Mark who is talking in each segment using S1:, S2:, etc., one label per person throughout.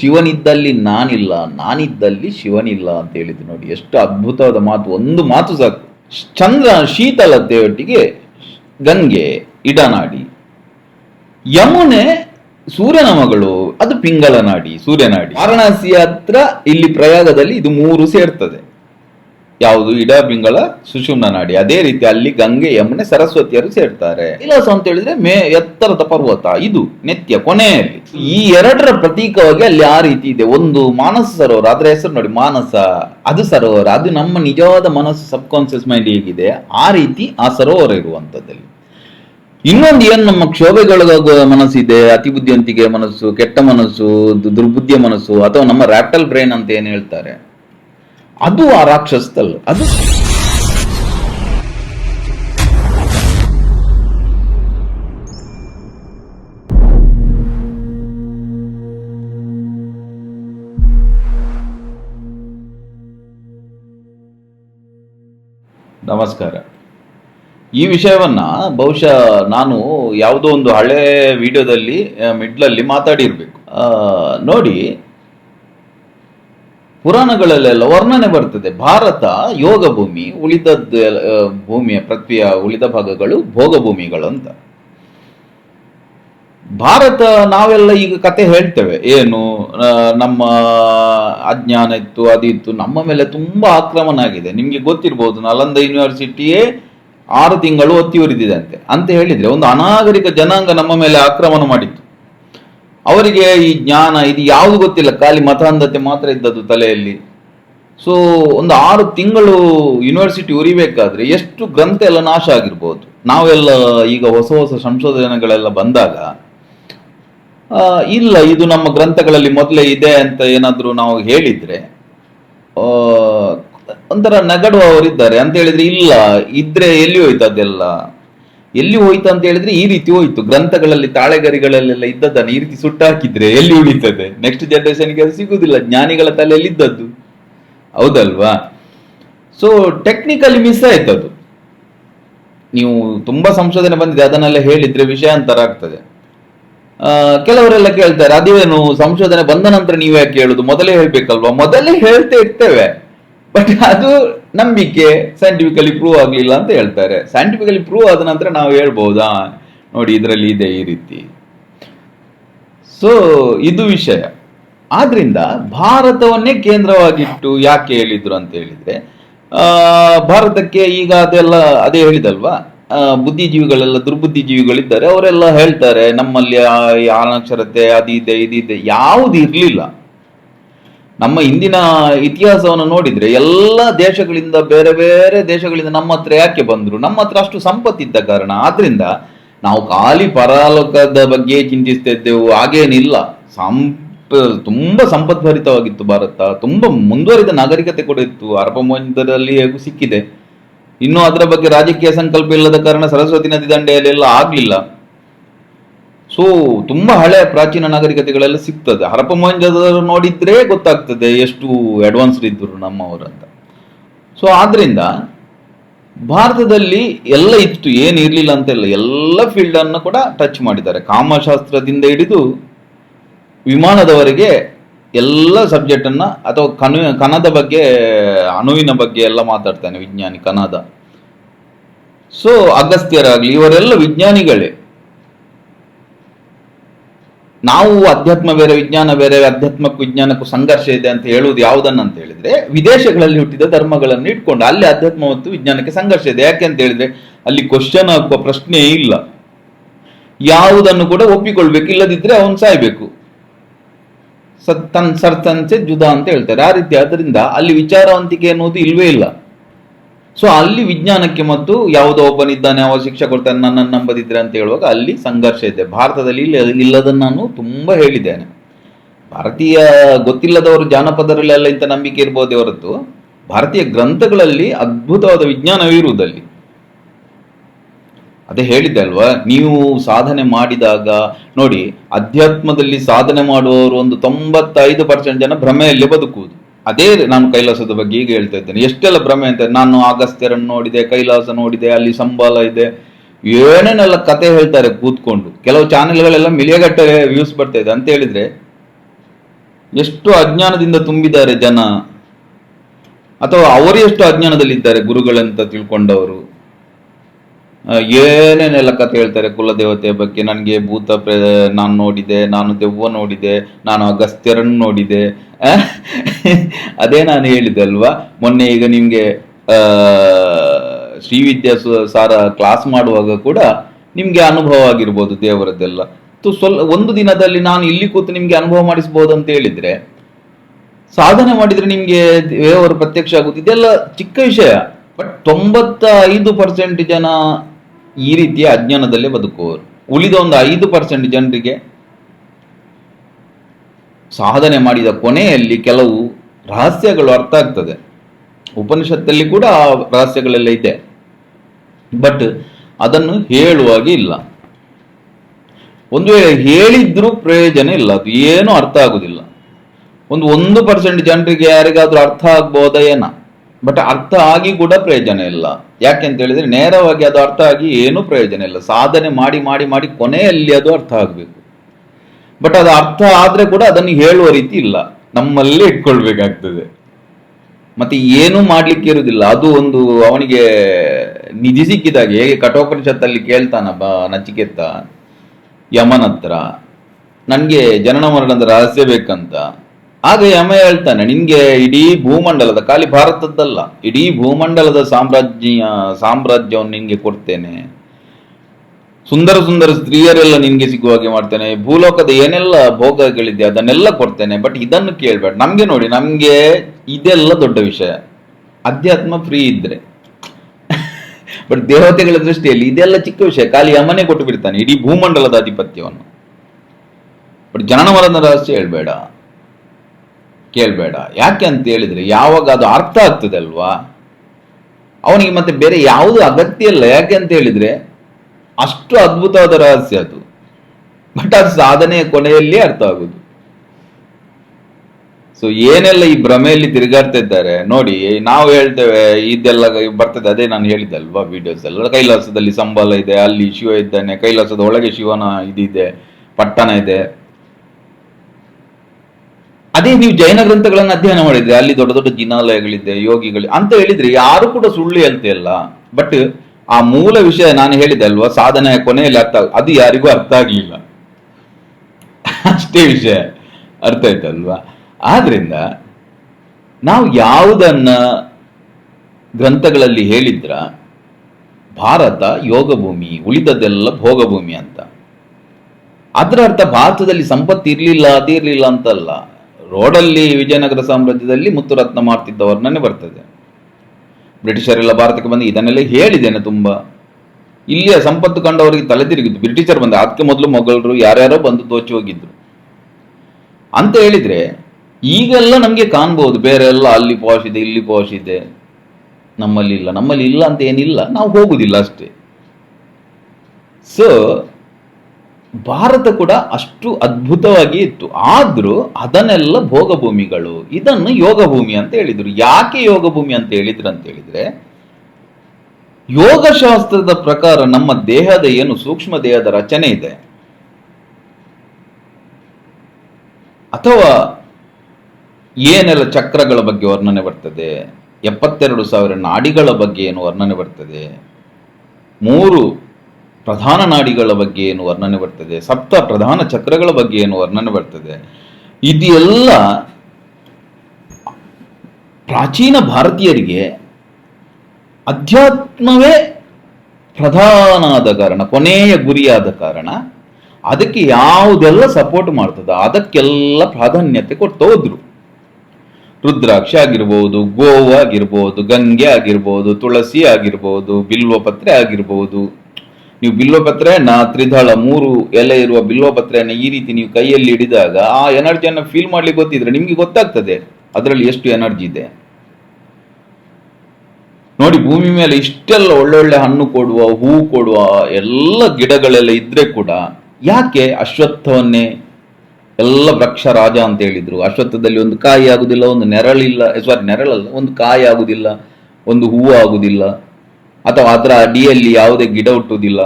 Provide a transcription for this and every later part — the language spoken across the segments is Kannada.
S1: ಶಿವನಿದ್ದಲ್ಲಿ ನಾನಿಲ್ಲ, ನಾನಿದ್ದಲ್ಲಿ ಶಿವನಿಲ್ಲ ಅಂತ ಹೇಳಿದ್ದು ನೋಡಿ, ಎಷ್ಟು ಅದ್ಭುತವಾದ ಮಾತು, ಒಂದು ಮಾತು ಸಾಕು. ಚಂದ್ರ ಶೀತಲತೆಯೊಟ್ಟಿಗೆ ಗಂಗೆ, ಇಡನಾಡಿ. ಯಮುನೆ ಸೂರ್ಯನ ಮಗಳು, ಅದು ಪಿಂಗಳ ನಾಡಿ ಸೂರ್ಯನಾಡಿ ವಾರಣಾಸಿ ಹತ್ರ ಇಲ್ಲಿ ಪ್ರಯಾಗದಲ್ಲಿ ಇದು ಮೂರು ಸೇರ್ತದೆ. ಯಾವುದು? ಇಡ ಪಿಂಗಳ ಸುಷುಮ್ನ ನಾಡಿ. ಅದೇ ರೀತಿ ಅಲ್ಲಿ ಗಂಗೆ, ಯಮುನೆ, ಸರಸ್ವತಿಯರು ಸೇರ್ತಾರೆ. ಕೈಲಾಸ ಅಂತ ಹೇಳಿದ್ರೆ ಮೇ ಎತ್ತರದ ಪರ್ವತ, ಇದು ನಿತ್ಯ ಕೊನೆಯಲ್ಲಿ. ಈ ಎರಡರ ಪ್ರತೀಕವಾಗಿ ಅಲ್ಲಿ ಆ ರೀತಿ ಇದೆ. ಒಂದು ಮಾನಸ ಸರೋವರ, ಅದರ ಹೆಸರು ನೋಡಿ, ಮಾನಸ. ಅದು ಸರೋವರ, ಅದು ನಮ್ಮ ನಿಜವಾದ ಮನಸ್ಸು ಸಬ್ ಕಾನ್ಸಿಯಸ್ ಮೈಂಡ್ ಹೇಗಿದೆ. ಆ ರೀತಿ ಆ ಸರೋವರ ಇರುವಂತದ್ದಲ್ಲಿ ಇನ್ನೊಂದು ಏನು, ನಮ್ಮ ಕ್ಷೋಭೆಗೊಳಗಾಗುವ ಮನಸ್ಸಿದೆ ಅತಿ ಬುದ್ಧಿವಂತಿಕೆ ಮನಸ್ಸು, ಕೆಟ್ಟ ಮನಸ್ಸು ದುರ್ಬುದ್ಧಿಯ ಮನಸ್ಸು, ಅಥವಾ ನಮ್ಮ ರ್ಯಾಪ್ಟಲ್ ಬ್ರೈನ್ ಅಂತ ಏನು ಹೇಳ್ತಾರೆ? ಅದು ಆ ರಾಕ್ಷಸದಲ್ಲ, ಅದು ನಮಸ್ಕಾರ. ಈ ವಿಷಯವನ್ನ ಬಹುಶಃ ನಾನು ಯಾವುದೋ ಒಂದು ಹಳೆ ವಿಡಿಯೋದಲ್ಲಿ ಮಿಡ್ಲಲ್ಲಿ ಮಾತಾಡಿರಬೇಕು. ನೋಡಿ, ಪುರಾಣಗಳಲ್ಲೆಲ್ಲ ವರ್ಣನೆ ಬರ್ತದೆ. ಭಾರತ ಯೋಗ ಭೂಮಿ ಉಳಿದದ್ದು ಭೂಮಿಯ ಪೃಥ್ವಿಯ ಉಳಿದ ಭಾಗಗಳು ಭೋಗ ಭೂಮಿಗಳು ಅಂತ ಭಾರತ ನಾವೆಲ್ಲ ಈಗ ಕತೆ ಹೇಳ್ತೇವೆ. ಏನು ನಮ್ಮ ಅಜ್ಞಾನ ಇತ್ತು ಅದಿತ್ತು ನಮ್ಮ ಮೇಲೆ ತುಂಬಾ ಆಕ್ರಮಣ ಆಗಿದೆ. ನಿಮ್ಗೆ ಗೊತ್ತಿರ್ಬೋದು, ನಲಂದ ಯೂನಿವರ್ಸಿಟಿಯೇ ಆರು ತಿಂಗಳು ಒತ್ತಿ ಉರಿದಿದೆ ಅಂತ ಹೇಳಿದ್ರೆ, ಒಂದು ಅನಾಗರಿಕ ಜನಾಂಗ ನಮ್ಮ ಮೇಲೆ ಆಕ್ರಮಣ ಮಾಡಿತ್ತು. ಅವರಿಗೆ ಈ ಜ್ಞಾನ ಇದು ಯಾವುದು ಗೊತ್ತಿಲ್ಲ, ಖಾಲಿ ಮತಾಂಧತೆ ಮಾತ್ರ ಇದ್ದದ್ದು ತಲೆಯಲ್ಲಿ. ಸೊ ಒಂದು ಆರು ತಿಂಗಳು ಯೂನಿವರ್ಸಿಟಿ ಉರಿಬೇಕಾದ್ರೆ ಎಷ್ಟು ಗ್ರಂಥ ಎಲ್ಲ ನಾಶ ಆಗಿರ್ಬೋದು. ನಾವೆಲ್ಲ ಈಗ ಹೊಸ ಹೊಸ ಸಂಶೋಧನೆಗಳೆಲ್ಲ ಬಂದಾಗ ಇಲ್ಲ, ಇದು ನಮ್ಮ ಗ್ರಂಥಗಳಲ್ಲಿ ಮೊದಲೇ ಇದೆ ಅಂತ ಏನಾದರೂ ನಾವು ಹೇಳಿದ್ರೆ ಒಂಥರ ನಗಡುವವರಿದ್ದಾರೆ. ಅಂತ ಹೇಳಿದ್ರೆ, ಇಲ್ಲ, ಇದ್ರೆ ಎಲ್ಲಿ ಹೋಯ್ತು ಅದೆಲ್ಲ? ಎಲ್ಲಿ ಹೋಯ್ತು ಅಂತ ಹೇಳಿದ್ರೆ, ಈ ರೀತಿ ಹೋಯ್ತು. ಗ್ರಂಥಗಳಲ್ಲಿ, ತಾಳೆಗರಿಗಳಲ್ಲೆಲ್ಲ ಇದ್ದದ್ದನ್ನು ಈ ರೀತಿ ಸುಟ್ಟಾಕಿದ್ರೆ ಎಲ್ಲಿ ಉಳಿತದೆ? ನೆಕ್ಸ್ಟ್ ಜನರೇಷನ್ಗೆ ಅದು ಸಿಗುವುದಿಲ್ಲ ಜ್ಞಾನಿಗಳ ತಲೆಯಲ್ಲಿ ಇದ್ದದ್ದು. ಹೌದಲ್ವಾ? ಸೊ ಟೆಕ್ನಿಕಲಿ ಮಿಸ್ ಆಯ್ತು ಅದು ನೀವು ತುಂಬಾ ಸಂಶೋಧನೆ ಬಂದಿದೆ. ಅದನ್ನೆಲ್ಲ ಹೇಳಿದ್ರೆ ವಿಷಯಾಂತರ ಆಗ್ತದೆ. ಕೆಲವರೆಲ್ಲ ಕೇಳ್ತಾರೆ, ಅದೇನು ಸಂಶೋಧನೆ ಬಂದ ನಂತರ ನೀವು ಯಾಕೆ ಹೇಳುದು? ಮೊದಲೇ ಹೇಳ್ಬೇಕಲ್ವಾ? ಮೊದಲೇ ಹೇಳ್ತಾ ಇರ್ತೇವೆ. ಬಟ್ ಅದು ನಂಬಿಕೆ ಸೈಂಟಿಫಿಕಲಿ ಪ್ರೂವ್ ಆಗ್ಲಿಲ್ಲ ಅಂತ ಹೇಳ್ತಾರೆ. ಸೈಂಟಿಫಿಕಲಿ ಪ್ರೂವ್ ಆದ ನಂತರ ನಾವು ಹೇಳ್ಬೋದಾ? ನೋಡಿ, ಇದರಲ್ಲಿ ಇದೆ ಈ ರೀತಿ. ಸೊ ಇದು ವಿಷಯ. ಆದ್ರಿಂದ ಭಾರತವನ್ನೇ ಕೇಂದ್ರವಾಗಿಟ್ಟು ಯಾಕೆ ಹೇಳಿದ್ರು ಅಂತ ಹೇಳಿದ್ರೆ ಭಾರತಕ್ಕೆ ಈಗ ಅದೆಲ್ಲ, ಅದೇ ಹೇಳಿದಲ್ವಾ? ಬುದ್ಧಿಜೀವಿಗಳೆಲ್ಲ ದುರ್ಬುದ್ಧಿಜೀವಿಗಳಿದ್ದಾರೆ. ಅವರೆಲ್ಲ ಹೇಳ್ತಾರೆ, ನಮ್ಮಲ್ಲಿ ಅನಕ್ಷರತೆ ಅದಿದೆ ಇದಿದೆ ಯಾವುದು ಇರಲಿಲ್ಲ. ನಮ್ಮ ಹಿಂದಿನ ಇತಿಹಾಸವನ್ನು ನೋಡಿದ್ರೆ ಎಲ್ಲ ದೇಶಗಳಿಂದ ಬೇರೆ ಬೇರೆ ದೇಶಗಳಿಂದ ನಮ್ಮ ಹತ್ರ ಯಾಕೆ ಬಂದ್ರು? ನಮ್ಮ ಹತ್ರ ಅಷ್ಟು ಸಂಪತ್ತಿದ್ದ ಕಾರಣ. ಆದ್ರಿಂದ ನಾವು ಖಾಲಿ ಪರಲೋಕದ ಬಗ್ಗೆ ಚಿಂತಿಸ್ತಾ ಇದ್ದೆವು ಹಾಗೇನಿಲ್ಲ. ಸಂಪ, ತುಂಬಾ ಸಂಪದ್ಭರಿತವಾಗಿತ್ತು ಭಾರತ. ತುಂಬಾ ಮುಂದುವರಿದ ನಾಗರಿಕತೆ ಕೂಡ ಇತ್ತು. ಅರಬ ಸಿಕ್ಕಿದೆ. ಇನ್ನು ಅದರ ಬಗ್ಗೆ ರಾಜಕೀಯ ಸಂಕಲ್ಪ ಇಲ್ಲದ ಕಾರಣ ಸರಸ್ವತಿ ನದಿ ದಂಡೆಯಲ್ಲೆಲ್ಲ ಆಗ್ಲಿಲ್ಲ. ಸೊ ತುಂಬಾ ಹಳೆ ಪ್ರಾಚೀನ ನಾಗರಿಕತೆಗಳೆಲ್ಲ ಸಿಗ್ತದೆ. ಹರಪ್ಪ ಮೊಹಂಜದಾರೋ ನೋಡಿದ್ರೆ ಗೊತ್ತಾಗ್ತದೆ ಎಷ್ಟು ಅಡ್ವಾನ್ಸ್ಡ್ ಇದ್ರು ನಮ್ಮವರಂತ ಸೊ ಆದ್ರಿಂದ ಭಾರತದಲ್ಲಿ ಎಲ್ಲ ಇತ್ತು, ಏನು ಇರ್ಲಿಲ್ಲ ಅಂತ ಇಲ್ಲ. ಎಲ್ಲ ಫೀಲ್ಡ್ ಅನ್ನು ಕೂಡ ಟಚ್ ಮಾಡಿದ್ದಾರೆ. ಕಾಮಶಾಸ್ತ್ರದಿಂದ ಹಿಡಿದು ವಿಮಾನದವರೆಗೆ ಎಲ್ಲ ಸಬ್ಜೆಕ್ಟ್ ಅನ್ನ ಅಥವಾ ಕನು ಕಣದ ಬಗ್ಗೆ, ಅಣುವಿನ ಬಗ್ಗೆ ಎಲ್ಲ ಮಾತಾಡ್ತಾನೆ, ವಿಜ್ಞಾನಿ ಕನದ. ಸೊ ಅಗಸ್ತ್ಯರಾಗ್ಲಿ, ಇವರೆಲ್ಲ ವಿಜ್ಞಾನಿಗಳೇ. ನಾವು ಅಧ್ಯಾತ್ಮ ಬೇರೆ, ವಿಜ್ಞಾನ ಬೇರೆ, ಅಧ್ಯಾತ್ಮಕ್ಕೂ ವಿಜ್ಞಾನಕ್ಕೂ ಸಂಘರ್ಷ ಇದೆ ಅಂತ ಹೇಳುವುದು ಯಾವುದನ್ನ ಅಂತ ಹೇಳಿದ್ರೆ, ವಿದೇಶಗಳಲ್ಲಿ ಹುಟ್ಟಿದ ಧರ್ಮಗಳನ್ನು ಇಟ್ಕೊಂಡು ಅಲ್ಲಿ ಅಧ್ಯಾತ್ಮ ಮತ್ತು ವಿಜ್ಞಾನಕ್ಕೆ ಸಂಘರ್ಷ ಇದೆ. ಯಾಕೆ ಅಂತ ಹೇಳಿದ್ರೆ, ಅಲ್ಲಿ ಕ್ವಶನ್ ಹಾಕುವ ಪ್ರಶ್ನೆ ಇಲ್ಲ. ಯಾವುದನ್ನು ಕೂಡ ಒಪ್ಪಿಕೊಳ್ಬೇಕು, ಇಲ್ಲದಿದ್ರೆ ಅವನು ಸಾಯ್ಬೇಕು. ಸತ್ ತನ್ ಸರ್ತನ್ಸೆ ಜುದ ಅಂತ ಹೇಳ್ತಾರೆ. ಆ ರೀತಿ ಅದರಿಂದ ಅಲ್ಲಿ ವಿಚಾರವಂತಿಕೆ ಅನ್ನೋದು ಇಲ್ವೇ ಇಲ್ಲ. ಸೊ ಅಲ್ಲಿ ವಿಜ್ಞಾನಕ್ಕೆ ಮತ್ತು ಯಾವುದೋ ಒಬ್ಬನಿದ್ದಾನೆ ಅವ ಶಿಕ್ಷೆ ಕೊಡ್ತಾನೆ, ನನ್ನನ್ನು ನಂಬದಿದ್ರೆ ಅಂತ ಹೇಳುವಾಗ ಅಲ್ಲಿ ಸಂಘರ್ಷ ಇದೆ. ಭಾರತದಲ್ಲಿ ಇಲ್ಲ, ಇಲ್ಲದನ್ನು ನಾನು ತುಂಬಾ ಹೇಳಿದ್ದೇನೆ. ಭಾರತೀಯ ಗೊತ್ತಿಲ್ಲದವರು ಜಾನಪದರಲ್ಲೆಲ್ಲ ಇಂಥ ನಂಬಿಕೆ ಇರ್ಬೋದೇ ಹೊರತು, ಭಾರತೀಯ ಗ್ರಂಥಗಳಲ್ಲಿ ಅದ್ಭುತವಾದ ವಿಜ್ಞಾನವೇ ಇರುವುದಲ್ಲಿ ಅದೇ ಹೇಳಿದ್ದೆ ಅಲ್ವಾ? ನೀವು ಸಾಧನೆ ಮಾಡಿದಾಗ, ನೋಡಿ, ಅಧ್ಯಾತ್ಮದಲ್ಲಿ ಸಾಧನೆ ಮಾಡುವವರು ಒಂದು ತೊಂಬತ್ತೈದು ಪರ್ಸೆಂಟ್ ಜನ ಭ್ರಮೆಯಲ್ಲಿ ಬದುಕುವುದು. ಅದೇ ನಾನು ಕೈಲಾಸದ ಬಗ್ಗೆ ಈಗ ಹೇಳ್ತಾ ಇದ್ದೇನೆ. ಎಷ್ಟೆಲ್ಲ ಭ್ರಮೆ ಅಂತ, ನಾನು ಅಗಸ್ತ್ಯರನ್ನು ನೋಡಿದೆ, ಕೈಲಾಸ ನೋಡಿದೆ, ಅಲ್ಲಿ ಸಂಬಾಲ ಇದೆ. ಏನೇನೆಲ್ಲ ಕತೆ ಹೇಳ್ತಾರೆ ಕೂತ್ಕೊಂಡು. ಕೆಲವು ಚಾನೆಲ್ಗಳೆಲ್ಲ ಮಿಲಿಯಗಟ್ಟಲೆ ವ್ಯೂಸ್ ಬರ್ತಾ ಇದೆ. ಅಂತ ಹೇಳಿದ್ರೆ, ಎಷ್ಟು ಅಜ್ಞಾನದಿಂದ ತುಂಬಿದ್ದಾರೆ ಜನ? ಅಥವಾ ಅವರು ಎಷ್ಟು ಅಜ್ಞಾನದಲ್ಲಿದ್ದಾರೆ ಗುರುಗಳಂತ ತಿಳ್ಕೊಂಡವರು? ಏನೇನೆಲ್ಲ ಕತೆ ಹೇಳ್ತಾರೆ ಕುಲದೇವತೆಯ ಬಗ್ಗೆ? ನನಗೆ ಭೂತ ನಾನು ನೋಡಿದೆ, ನಾನು ದೆವ್ವ ನೋಡಿದೆ, ನಾನು ಅಗಸ್ತ್ಯರನ್ನು ನೋಡಿದೆ? ಅದೇ ನಾನು ಹೇಳಿದೆ ಅಲ್ವಾ? ಮೊನ್ನೆ ಈಗ ನಿಮಗೆ ಶ್ರೀವಿದ್ಯಾ ಸಾರ ಕ್ಲಾಸ್ ಮಾಡುವಾಗ ಕೂಡ ನಿಮಗೆ ಅನುಭವ ಆಗಿರ್ಬೋದು ದೇವರದ್ದೆಲ್ಲ. ತು ಸ್ವಲ್ ಒಂದು ದಿನದಲ್ಲಿ ನಾನು ಇಲ್ಲಿ ಕೂತು ನಿಮಗೆ ಅನುಭವ ಮಾಡಿಸ್ಬೋದು ಅಂತ ಹೇಳಿದ್ರೆ, ಸಾಧನೆ ಮಾಡಿದ್ರೆ ನಿಮಗೆ ದೇವರು ಪ್ರತ್ಯಕ್ಷ ಆಗುತ್ತೆ ಇದೆಲ್ಲ ಚಿಕ್ಕ ವಿಷಯ. ಬಟ್ ತೊಂಬತ್ತ ಐದು ಪರ್ಸೆಂಟ್ ಜನ ಈ ರೀತಿಯ ಅಜ್ಞಾನದಲ್ಲೇ ಬದುಕುವವರು. ಉಳಿದ ಒಂದು ಐದು ಪರ್ಸೆಂಟ್ ಜನರಿಗೆ ಸಾಧನೆ ಮಾಡಿದ ಕೊನೆಯಲ್ಲಿ ಕೆಲವು ರಹಸ್ಯಗಳು ಅರ್ಥ ಆಗ್ತದೆ. ಉಪನಿಷತ್ತಲ್ಲಿ ಕೂಡ ಆ ರಹಸ್ಯಗಳೆಲ್ಲ ಇದೆ. ಬಟ್ ಅದನ್ನು ಹೇಳುವಾಗೆ ಇಲ್ಲ. ಒಂದು ವೇಳೆ ಹೇಳಿದ್ರೂ ಪ್ರಯೋಜನ ಇಲ್ಲ. ಅದು ಏನೂ ಅರ್ಥ ಆಗುದಿಲ್ಲ. ಒಂದು ಒಂದು ಪರ್ಸೆಂಟ್ ಜನರಿಗೆ ಯಾರಿಗಾದ್ರೂ ಅರ್ಥ ಆಗ್ಬೋದಾ ಬಟ್ ಅರ್ಥ ಆಗಿ ಕೂಡ ಪ್ರಯೋಜನ ಇಲ್ಲ. ಯಾಕೆ ಅಂತ ಹೇಳಿದ್ರೆ ನೇರವಾಗಿ ಅದು ಅರ್ಥ ಆಗಿ ಏನೂ ಪ್ರಯೋಜನ ಇಲ್ಲ. ಸಾಧನೆ ಮಾಡಿ ಮಾಡಿ ಮಾಡಿ ಕೊನೆಯಲ್ಲಿ ಅದು ಅರ್ಥ ಆಗಬೇಕು. ಬಟ್ ಅದು ಅರ್ಥ ಆದ್ರೆ ಕೂಡ ಅದನ್ನು ಹೇಳುವ ರೀತಿ ಇಲ್ಲ. ನಮ್ಮಲ್ಲೇ ಇಟ್ಕೊಳ್ಬೇಕಾಗ್ತದೆ. ಮತ್ತೆ ಏನೂ ಮಾಡ್ಲಿಕ್ಕೆ ಇರುವುದಿಲ್ಲ. ಅದು ಒಂದು ಅವನಿಗೆ ನಿಧಿ ಸಿಕ್ಕಿದಾಗ ಹೇಗೆ ಕಠೋಪನಿಷತ್ತಲ್ಲಿ ಕೇಳ್ತಾನ ಬ ನಚಿಕೇತ, ಯಮನತ್ರ, ನನಗೆ ಜನನ ಮರಣದ ರಹಸ್ಯ ಬೇಕಂತ. ಆಗ ಯಮ ಹೇಳ್ತಾನೆ, ನಿನ್ಗೆ ಇಡೀ ಭೂಮಂಡಲದ, ಖಾಲಿ ಭಾರತದ್ದಲ್ಲ, ಇಡೀ ಭೂಮಂಡಲದ ಸಾಮ್ರಾಜ್ಯ, ಸಾಮ್ರಾಜ್ಯವನ್ನು ನಿನ್ಗೆ ಕೊಡ್ತೇನೆ. ಸುಂದರ ಸುಂದರ ಸ್ತ್ರೀಯರೆಲ್ಲ ನಿನ್ಗೆ ಸಿಗುವ ಹಾಗೆ ಮಾಡ್ತೇನೆ. ಭೂಲೋಕದ ಏನೆಲ್ಲ ಭೋಗಗಳಿದೆ ಅದನ್ನೆಲ್ಲ ಕೊಡ್ತೇನೆ. ಬಟ್ ಇದನ್ನು ಕೇಳ್ಬೇಡ. ನಮ್ಗೆ ನೋಡಿ, ನಮ್ಗೆ ಇದೆಲ್ಲ ದೊಡ್ಡ ವಿಷಯ. ಅಧ್ಯಾತ್ಮ ಫ್ರೀ ಇದ್ರೆ. ಬಟ್ ದೇವತೆಗಳ ದೃಷ್ಟಿಯಲ್ಲಿ ಇದೆಲ್ಲ ಚಿಕ್ಕ ವಿಷಯ. ಖಾಲಿ ಯಮನೆ ಕೊಟ್ಟು ಬಿಡ್ತಾನೆ, ಇಡೀ ಭೂಮಂಡಲದ ಆಧಿಪತ್ಯವನ್ನು. ಬಟ್ ಜನನ ಮರಣ ರಹಸ್ಯ ಹೇಳ್ಬೇಡ. ಕೇಳ್ಬೇಡ. ಯಾಕೆ ಅಂತ ಹೇಳಿದ್ರೆ ಯಾವಾಗ ಅದು ಅರ್ಥ ಆಗ್ತದೆ ಅಲ್ವಾ ಅವನಿಗೆ ಮತ್ತೆ ಬೇರೆ ಯಾವುದು ಅಗತ್ಯ ಇಲ್ಲ. ಯಾಕೆ ಅಂತ ಹೇಳಿದ್ರೆ ಅಷ್ಟು ಅದ್ಭುತವಾದ ರಹಸ್ಯ ಅದು. ಬಟ್ ಅದು ಸಾಧನೆಯ ಕೊನೆಯಲ್ಲಿ ಅರ್ಥ ಆಗುದು. ಸೊ ಏನೆಲ್ಲ ಈ ಭ್ರಮೆಯಲ್ಲಿ ತಿರುಗಾಡ್ತಾ ಇದ್ದಾರೆ, ನೋಡಿ, ನಾವು ಹೇಳ್ತೇವೆ, ಇದೆಲ್ಲ ಬರ್ತದೆ. ಅದೇ ನಾನು ಹೇಳಿದ್ದೆ ಅಲ್ವಾ ವಿಡಿಯೋಸ್ ಎಲ್ಲ? ಕೈಲಾಸದಲ್ಲಿ ಸಂಬಳ ಇದೆ, ಅಲ್ಲಿ ಶಿವ ಇದ್ದಾನೆ, ಕೈಲಾಸದ ಒಳಗೆ ಶಿವನ ಇದಿದೆ, ಪಟ್ಟಣ ಇದೆ. ಅದೇ ನೀವು ಜೈನ ಗ್ರಂಥಗಳನ್ನು ಅಧ್ಯಯನ ಮಾಡಿದ್ರೆ, ಅಲ್ಲಿ ದೊಡ್ಡ ದೊಡ್ಡ ಜಿನಾಲಯಗಳಿದೆ, ಯೋಗಿಗಳು ಅಂತ ಹೇಳಿದ್ರೆ ಯಾರು ಕೂಡ ಸುಳ್ಳು ಇಲ್ಲ. ಬಟ್ ಆ ಮೂಲ ವಿಷಯ ನಾನು ಹೇಳಿದೆ ಅಲ್ವಾ, ಸಾಧನೆಯ ಕೊನೆಯಲ್ಲಿ ಅರ್ಥ ಅದು ಯಾರಿಗೂ ಅರ್ಥ ಆಗ್ಲಿಲ್ಲ. ಅಷ್ಟೇ ವಿಷಯ ಅರ್ಥ ಆಯ್ತಲ್ವಾ ಆದ್ರಿಂದ ನಾವು ಯಾವುದನ್ನ ಗ್ರಂಥಗಳಲ್ಲಿ ಹೇಳಿದ್ರ, ಭಾರತ ಯೋಗ ಭೂಮಿ ಉಳಿದದ್ದೆಲ್ಲ ಭೋಗ ಭೂಮಿ ಅಂತ. ಅದರ ಅರ್ಥ ಭಾರತದಲ್ಲಿ ಸಂಪತ್ತು ಇರ್ಲಿಲ್ಲ ಅದಿರ್ಲಿಲ್ಲ ಅಂತಲ್ಲ. ರೋಡಲ್ಲಿ ವಿಜಯನಗರ ಸಾಮ್ರಾಜ್ಯದಲ್ಲಿ ಮುತ್ತುರತ್ನ ಮಾಡ್ತಿದ್ದ ವರ್ಣನೆ ಬರ್ತದೆ. ಬ್ರಿಟಿಷರೆಲ್ಲ ಭಾರತಕ್ಕೆ ಬಂದು ಇದನ್ನೆಲ್ಲ ಹೇಳಿದ್ದೇನೆ ತುಂಬಾ. ಇಲ್ಲಿಯ ಸಂಪತ್ತು ಕಂಡವರಿಗೆ ತಲೆ ತಿರುಗಿದ್ದು, ಬ್ರಿಟಿಷರ್ ಬಂದ ಅದಕ್ಕೆ ಮೊದಲು ಮೊಘಲರು ಯಾರ್ಯಾರೋ ಬಂದು ದೋಚಿ ಹೋಗಿದ್ರು. ಅಂತ ಹೇಳಿದ್ರೆ, ಈಗೆಲ್ಲ ನಮಗೆ ಕಾಣ್ಬೋದು ಬೇರೆ ಎಲ್ಲ ಅಲ್ಲಿ ಪಾಶ್ ಇದೆ ಇಲ್ಲಿ ಪಾಶ್ ಇದೆ ನಮ್ಮಲ್ಲಿ ಇಲ್ಲ ನಮ್ಮಲ್ಲಿ ಇಲ್ಲ ಅಂತ ಏನಿಲ್ಲ, ನಾವು ಹೋಗುದಿಲ್ಲ ಅಷ್ಟೇ. ಸೊ ಭಾರತ ಕೂಡ ಅಷ್ಟು ಅದ್ಭುತವಾಗಿ ಇತ್ತು. ಆದ್ರೂ ಅದನ್ನೆಲ್ಲ ಭೋಗ ಭೂಮಿಗಳು ಇದನ್ನು ಯೋಗ ಭೂಮಿ ಅಂತ ಹೇಳಿದ್ರು. ಯಾಕೆ ಯೋಗ ಭೂಮಿ ಅಂತ ಹೇಳಿದ್ರು ಅಂತ ಹೇಳಿದ್ರೆ, ಯೋಗಶಾಸ್ತ್ರದ ಪ್ರಕಾರ ನಮ್ಮ ದೇಹದ ಏನು ಸೂಕ್ಷ್ಮ ದೇಹದ ರಚನೆ ಇದೆ. ಅಥವಾ ಏನೆಲ್ಲ ಚಕ್ರಗಳ ಬಗ್ಗೆ ವರ್ಣನೆ ಬರ್ತದೆ, ಎಪ್ಪತ್ತೆರಡು ಸಾವಿರ ನಾಡಿಗಳ ಬಗ್ಗೆ ಏನು ವರ್ಣನೆ ಬರ್ತದೆ, ಮೂರು ಪ್ರಧಾನ ನಾಡಿಗಳ ಬಗ್ಗೆ ಏನು ವರ್ಣನೆ ಬರ್ತದೆ, ಸಪ್ತ ಪ್ರಧಾನ ಚಕ್ರಗಳ ಬಗ್ಗೆ ಏನು ವರ್ಣನೆ ಬರ್ತದೆ, ಇದೆಲ್ಲ ಪ್ರಾಚೀನ ಭಾರತೀಯರಿಗೆ ಅಧ್ಯಾತ್ಮವೇ ಪ್ರಧಾನ ಆದ ಕಾರಣ, ಕೊನೆಯ ಗುರಿಯಾದ ಕಾರಣ, ಅದಕ್ಕೆ ಯಾವುದೆಲ್ಲ ಸಪೋರ್ಟ್ ಮಾಡ್ತದ ಅದಕ್ಕೆಲ್ಲ ಪ್ರಾಧಾನ್ಯತೆ ಕೊಡ್ತಾ ಹೋದ್ರು. ರುದ್ರಾಕ್ಷ ಆಗಿರ್ಬೋದು, ಗೋವು ಆಗಿರ್ಬೋದು, ಗಂಗೆ ಆಗಿರ್ಬೋದು, ತುಳಸಿ ಆಗಿರ್ಬೋದು, ಬಿಲ್ವಪತ್ರೆ ಆಗಿರ್ಬೋದು. ನೀವು ಬಿಲ್ವಪತ್ರೆಯನ್ನ ತ್ರಿದಳ, ಮೂರು ಎಲೆ ಇರುವ ಬಿಲ್ಲೋಪತ್ರೆಯನ್ನು ಈ ರೀತಿ ನೀವು ಕೈಯಲ್ಲಿ ಹಿಡಿದಾಗ ಆ ಎನರ್ಜಿಯನ್ನು ಫೀಲ್ ಮಾಡ್ಲಿಕ್ಕೆ ಗೊತ್ತಿದ್ರೆ ನಿಮಗೆ ಗೊತ್ತಾಗ್ತದೆ ಅದರಲ್ಲಿ ಎಷ್ಟು ಎನರ್ಜಿ ಇದೆ. ನೋಡಿ, ಭೂಮಿ ಮೇಲೆ ಇಷ್ಟೆಲ್ಲ ಒಳ್ಳೊಳ್ಳೆ ಹಣ್ಣು ಕೊಡುವ, ಹೂ ಕೊಡುವ ಎಲ್ಲ ಗಿಡಗಳೆಲ್ಲ ಇದ್ರೆ ಕೂಡ ಯಾಕೆ ಅಶ್ವತ್ಥವನ್ನೇ ಎಲ್ಲ ವೃಕ್ಷ ರಾಜ ಅಂತ ಹೇಳಿದ್ರು? ಅಶ್ವತ್ಥದಲ್ಲಿ ಒಂದು ಕಾಯಿ ಆಗುದಿಲ್ಲ, ಒಂದು ನೆರಳಿಲ್ಲ ಸಾರಿ ನೆರಳಲ್ಲ, ಒಂದು ಕಾಯಿ ಆಗುದಿಲ್ಲ, ಒಂದು ಹೂವು ಆಗುದಿಲ್ಲ. ಅಥವಾ ಅದರ ಅಡಿಯಲ್ಲಿ ಯಾವುದೇ ಗಿಡ ಹುಟ್ಟುವುದಿಲ್ಲ.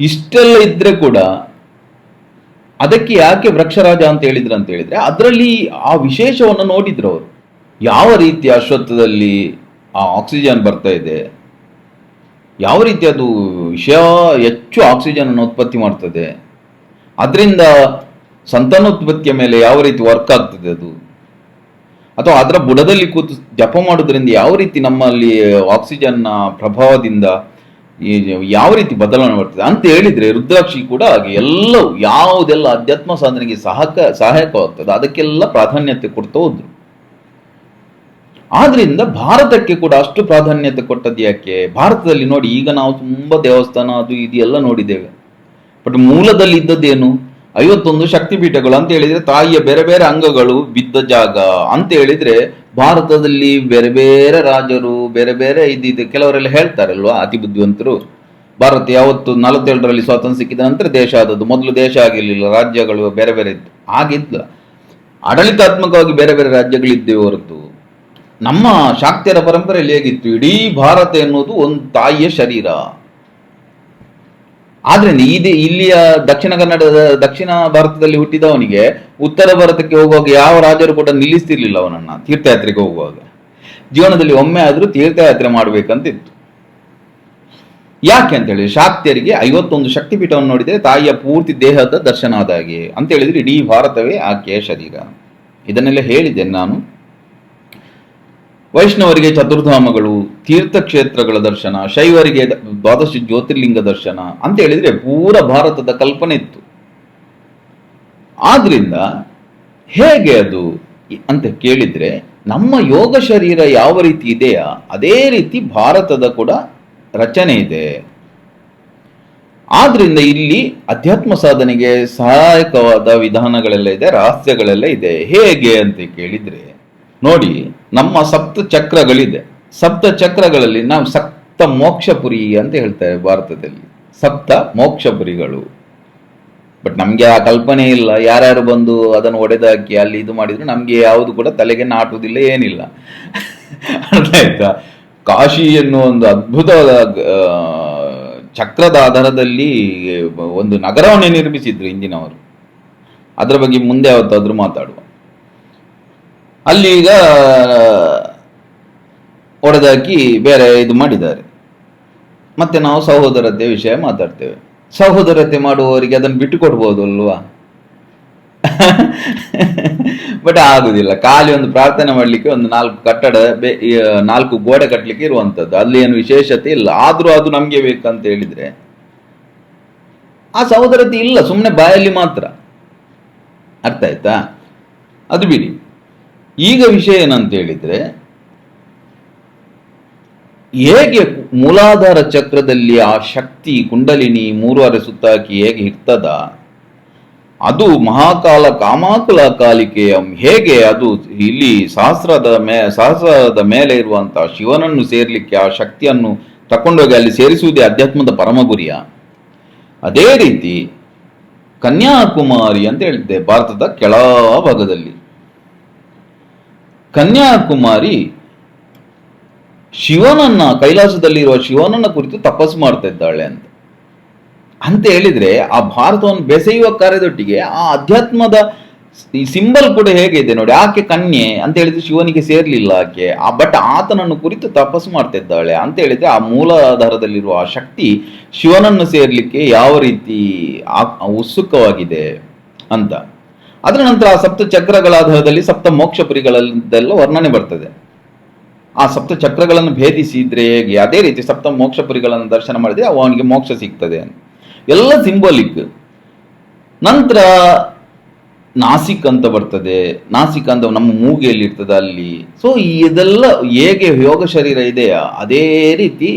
S1: ಇಷ್ಟೆಲ್ಲ ಇದ್ರೆ ಕೂಡ ಅದಕ್ಕೆ ಯಾಕೆ ವೃಕ್ಷರಾಜ ಅಂತ ಹೇಳಿದ್ರು ಅಂತ ಹೇಳಿದ್ರೆ ಅದರಲ್ಲಿ ಆ ವಿಶೇಷವನ್ನು ನೋಡಿದ್ರು ಅವರು. ಯಾವ ರೀತಿ ಅಶ್ವತ್ಥದಲ್ಲಿ ಆ ಆಕ್ಸಿಜನ್ ಬರ್ತಾ ಇದೆ, ಯಾವ ರೀತಿ ಅದು ವಿಷಯ ಹೆಚ್ಚು ಆಕ್ಸಿಜನ್ ಅನ್ನು ಉತ್ಪತ್ತಿ ಮಾಡ್ತದೆ, ಅದರಿಂದ ಸಂತಾನೋತ್ಪತ್ತಿಯ ಮೇಲೆ ಯಾವ ರೀತಿ ವರ್ಕ್ ಆಗ್ತದೆ ಅದು. ಅಥವಾ ಅದರ ಬುಡದಲ್ಲಿ ಕೂತು ಜಪ ಮಾಡೋದ್ರಿಂದ ಯಾವ ರೀತಿ ನಮ್ಮಲ್ಲಿ ಆಕ್ಸಿಜನ್ನ ಪ್ರಭಾವದಿಂದ ಈ ಯಾವ ರೀತಿ ಬದಲಾವಣೆ ಬರ್ತದೆ ಅಂತ ಹೇಳಿದ್ರೆ ರುದ್ರಾಕ್ಷಿ ಕೂಡ ಹಾಗೆ ಎಲ್ಲವೂ ಯಾವುದೆಲ್ಲ ಅಧ್ಯಾತ್ಮ ಸಾಧನೆಗೆ ಸಹಕ ಸಹಾಯಕವಾಗ್ತದೆ ಅದಕ್ಕೆಲ್ಲ ಪ್ರಾಧಾನ್ಯತೆ ಕೊಡ್ತಾ ಹೋದ್ರು. ಆದ್ರಿಂದ ಭಾರತಕ್ಕೆ ಕೂಡ ಅಷ್ಟು ಪ್ರಾಧಾನ್ಯತೆ ಕೊಟ್ಟದ್ದು ಯಾಕೆ? ಭಾರತದಲ್ಲಿ ನೋಡಿ ಈಗ ನಾವು ತುಂಬಾ ದೇವಸ್ಥಾನ ಅದು ಇದು ಎಲ್ಲ ನೋಡಿದ್ದೇವೆ. ಬಟ್ ಮೂಲದಲ್ಲಿ ಇದ್ದದ್ದೇನು ಐವತ್ತೊಂದು ಶಕ್ತಿಪೀಠಗಳು ಅಂತ ಹೇಳಿದ್ರೆ ತಾಯಿಯ ಬೇರೆ ಬೇರೆ ಅಂಗಗಳು ಬಿದ್ದ ಜಾಗ ಅಂತ ಹೇಳಿದ್ರೆ ಭಾರತದಲ್ಲಿ ಬೇರೆ ಬೇರೆ ರಾಜರು, ಬೇರೆ ಬೇರೆ ಇದಿದೆ ಕೆಲವರೆಲ್ಲ ಹೇಳ್ತಾರಲ್ವಾ ಅತಿ ಬುದ್ಧಿವಂತರು. ಭಾರತ ಯಾವತ್ತು ನಲವತ್ತೇಳರಲ್ಲಿ ಸ್ವಾತಂತ್ರ್ಯ ಸಿಕ್ಕಿದ ನಂತರ ದೇಶ ಆದದ್ದು, ಮೊದಲು ದೇಶ ಆಗಿರಲಿಲ್ಲ, ರಾಜ್ಯಗಳು ಬೇರೆ ಬೇರೆ ಇತ್ತು ಆಗಿದ್ದ ಆಡಳಿತಾತ್ಮಕವಾಗಿ ಬೇರೆ ಬೇರೆ ರಾಜ್ಯಗಳಿದ್ದೇವೆ ಹೊರತು ನಮ್ಮ ಶಾಕ್ತಿಯರ ಪರಂಪರೆಯಲ್ಲಿ ಹೇಗಿತ್ತು? ಇಡೀ ಭಾರತ ಎನ್ನುವುದು ಒಂದು ತಾಯಿಯ ಶರೀರ. ಆದ್ರಿಂದ ಇದು ಇಲ್ಲಿಯ ದಕ್ಷಿಣ ಕನ್ನಡದ, ದಕ್ಷಿಣ ಭಾರತದಲ್ಲಿ ಹುಟ್ಟಿದವನಿಗೆ ಉತ್ತರ ಭಾರತಕ್ಕೆ ಹೋಗುವಾಗ ಯಾವ ರಾಜರು ಕೂಡ ನಿಲ್ಲಿಸ್ತಿರ್ಲಿಲ್ಲ ಅವನನ್ನ ತೀರ್ಥಯಾತ್ರೆಗೆ ಹೋಗುವಾಗ. ಜೀವನದಲ್ಲಿ ಒಮ್ಮೆ ಆದರೂ ತೀರ್ಥಯಾತ್ರೆ ಮಾಡ್ಬೇಕಂತಿತ್ತು. ಯಾಕೆ ಅಂತ ಹೇಳಿದ್ರೆ ಶಾಕ್ತಿಯರಿಗೆ ಐವತ್ತೊಂದು ಶಕ್ತಿಪೀಠವನ್ನು ನೋಡಿದರೆ ತಾಯಿಯ ಪೂರ್ತಿ ದೇಹದ ದರ್ಶನ ಆದ ಅಂತ ಹೇಳಿದ್ರೆ ಇಡೀ ಭಾರತವೇ ಆಕೆಯ ಶರೀರ ಇದನ್ನೆಲ್ಲ ಹೇಳಿದ್ದೇನೆ ನಾನು. ವೈಷ್ಣವರಿಗೆ ಚತುರ್ಧಾಮಗಳು ತೀರ್ಥಕ್ಷೇತ್ರಗಳ ದರ್ಶನ, ಶೈವರಿಗೆ ದ್ವಾದಶ ಜ್ಯೋತಿರ್ಲಿಂಗ ದರ್ಶನ ಅಂತ ಹೇಳಿದ್ರೆ ಪೂರ ಭಾರತದ ಕಲ್ಪನೆ ಇತ್ತು. ಆದ್ರಿಂದ ಹೇಗೆ ಅದು ಅಂತ ಕೇಳಿದ್ರೆ ನಮ್ಮ ಯೋಗ ಶರೀರ ಯಾವ ರೀತಿ ಇದೆಯಾ, ಅದೇ ರೀತಿ ಭಾರತದ ಕೂಡ ರಚನೆ ಇದೆ. ಆದ್ರಿಂದ ಇಲ್ಲಿ ಅಧ್ಯಾತ್ಮ ಸಾಧನೆಗೆ ಸಹಾಯಕವಾದ ವಿಧಾನಗಳೆಲ್ಲ ಇದೆ, ರಹಸ್ಯಗಳೆಲ್ಲ ಇದೆ. ಹೇಗೆ ಅಂತ ಕೇಳಿದ್ರೆ ನೋಡಿ, ನಮ್ಮ ಸಪ್ತ ಚಕ್ರಗಳಿದೆ ಸಪ್ತ ಚಕ್ರಗಳಲ್ಲಿ ನಾವು ಸಪ್ತ ಮೋಕ್ಷಪುರಿ ಅಂತ ಹೇಳ್ತೇವೆ ಭಾರತದಲ್ಲಿ. ಸಪ್ತ ಮೋಕ್ಷಪುರಿಗಳು. ಬಟ್ ನಮಗೆ ಆ ಕಲ್ಪನೆ ಇಲ್ಲ. ಯಾರ್ಯಾರು ಬಂದು ಅದನ್ನು ಒಡೆದಾಕಿ ಅಲ್ಲಿ ಇದು ಮಾಡಿದ್ರು ನಮಗೆ ಯಾವುದು ಕೂಡ ತಲೆಗೆ ನಾಟುವುದಿಲ್ಲ, ಏನಿಲ್ಲ. ಅರ್ಥ ಆಯ್ತಾ? ಕಾಶಿ ಎನ್ನುವ ಒಂದು ಅದ್ಭುತವಾದ ಚಕ್ರದ ಆಧಾರದಲ್ಲಿ ಒಂದು ನಗರವನ್ನೇ ನಿರ್ಮಿಸಿದ್ರು ಹಿಂದಿನವರು ಅದರ ಬಗ್ಗೆ ಮುಂದೆ ಯಾವತ್ತಾದ್ರೂ ಮಾತಾಡುವ. ಅಲ್ಲಿ ಈಗ ಒಡೆದಾಕಿ ಬೇರೆ ಇದು ಮಾಡಿದ್ದಾರೆ. ಮತ್ತೆ ನಾವು ಸಹೋದರತೆ ವಿಷಯ ಮಾತಾಡ್ತೇವೆ. ಸಹೋದರತೆ ಮಾಡುವವರಿಗೆ ಅದನ್ನು ಬಿಟ್ಟು ಕೊಡ್ಬೋದು ಅಲ್ವಾ? ಬಟ್ ಆಗುದಿಲ್ಲ. ಖಾಲಿ ಒಂದು ಪ್ರಾರ್ಥನೆ ಮಾಡ್ಲಿಕ್ಕೆ ಒಂದು ನಾಲ್ಕು ಕಟ್ಟಡ, ಬೇ ನಾಲ್ಕು ಗೋಡೆ ಕಟ್ಟಲಿಕ್ಕೆ ಇರುವಂತದ್ದು ಅಲ್ಲಿ ಏನು ವಿಶೇಷತೆ ಇಲ್ಲ. ಆದ್ರೂ ಅದು ನಮ್ಗೆ ಬೇಕಂತ ಹೇಳಿದ್ರೆ, ಆ ಸಹೋದರತೆ ಇಲ್ಲ. ಸುಮ್ಮನೆ ಬಾಯಲ್ಲಿ ಮಾತ್ರ. ಅರ್ಥ ಆಯ್ತಾ? ಅದು ಬಿಡಿ. ಈಗ ವಿಷಯ ಏನಂತ ಹೇಳಿದ್ರೆ ಹೇಗೆ ಮೂಲಾಧಾರ ಚಕ್ರದಲ್ಲಿ ಆ ಶಕ್ತಿ ಕುಂಡಲಿನಿ ಮೂರುವರೆ ಸುತ್ತಾಕಿ ಹೇಗೆ ಇರ್ತದ ಅದು ಮಹಾಕಾಲ ಕಾಮಾಕುಲ ಕಾಲಿಕೆಯ, ಹೇಗೆ ಅದು ಇಲ್ಲಿ ಸಹಸ್ರದ ಮೇ, ಸಹಸ್ರದ ಮೇಲೆ ಇರುವಂತಹ ಶಿವನನ್ನು ಸೇರ್ಲಿಕ್ಕೆ ಆ ಶಕ್ತಿಯನ್ನು ತಕೊಂಡೋಗಿ ಅಲ್ಲಿ ಸೇರಿಸುವುದೇ ಅಧ್ಯಾತ್ಮದ ಪರಮ ಗುರಿಯ ಅದೇ ರೀತಿ ಕನ್ಯಾಕುಮಾರಿ ಅಂತ ಹೇಳಿದ್ದೆ, ಭಾರತದ ಕೆಳ ಭಾಗದಲ್ಲಿ ಕನ್ಯಾಕುಮಾರಿ ಶಿವನನ್ನ, ಕೈಲಾಸದಲ್ಲಿರುವ ಶಿವನನ್ನ ಕುರಿತು ತಪಸ್ಸು ಮಾಡ್ತಾ ಇದ್ದಾಳೆ ಅಂತ. ಅಂತ ಹೇಳಿದ್ರೆ ಆ ಭಾರತವನ್ನು ಬೆಸೆಯುವ ಕಾರ್ಯದೊಟ್ಟಿಗೆ ಆ ಅಧ್ಯಾತ್ಮದ ಈ ಸಿಂಬಲ್ ಕೂಡ ಹೇಗಿದೆ ನೋಡಿ, ಆಕೆ ಕನ್ಯೆ ಅಂತ ಹೇಳಿದ್ರೆ ಶಿವನಿಗೆ ಸೇರ್ಲಿಲ್ಲ ಆಕೆ. ಆ ಬಟ್ ಆತನನ್ನು ಕುರಿತು ತಪಸ್ಸು ಮಾಡ್ತಾ ಇದ್ದಾಳೆ ಅಂತ ಹೇಳಿದ್ರೆ ಆ ಮೂಲಾಧಾರದಲ್ಲಿರುವ ಆ ಶಕ್ತಿ ಶಿವನನ್ನು ಸೇರ್ಲಿಕ್ಕೆ ಯಾವ ರೀತಿ ಆ- ಉತ್ಸುಕವಾಗಿದೆ ಅಂತ. ಅದರ ನಂತರ ಆ ಸಪ್ತ ಚಕ್ರಗಳ ಆಧಾರದಲ್ಲಿ ಸಪ್ತ ಮೋಕ್ಷ ವರ್ಣನೆ ಬರ್ತದೆ. ಆ ಸಪ್ತ ಚಕ್ರಗಳನ್ನು ಭೇದಿಸಿದ್ರೆ ಹೇಗೆ? ಅದೇ ರೀತಿ ಸಪ್ತ ಮೋಕ್ಷ ಪುರಿಗಳನ್ನು ದರ್ಶನ ಮಾಡಿದ್ರೆ ಅವನಿಗೆ ಮೋಕ್ಷ ಸಿಗ್ತದೆ ಎಲ್ಲ ಸಿಂಬಲಿಕ್. ನಂತರ ನಾಸಿಕ್ ಅಂತ ಬರ್ತದೆ. ನಾಸಿಕ್ ಅಂತ ನಮ್ಮ ಮೂಗಿಯಲ್ಲಿ ಇರ್ತದೆ ಅಲ್ಲಿ. ಸೊ ಇದೆಲ್ಲ ಹೇಗೆ ಯೋಗ ಶರೀರ ಇದೆಯಾ ಅದೇ ರೀತಿ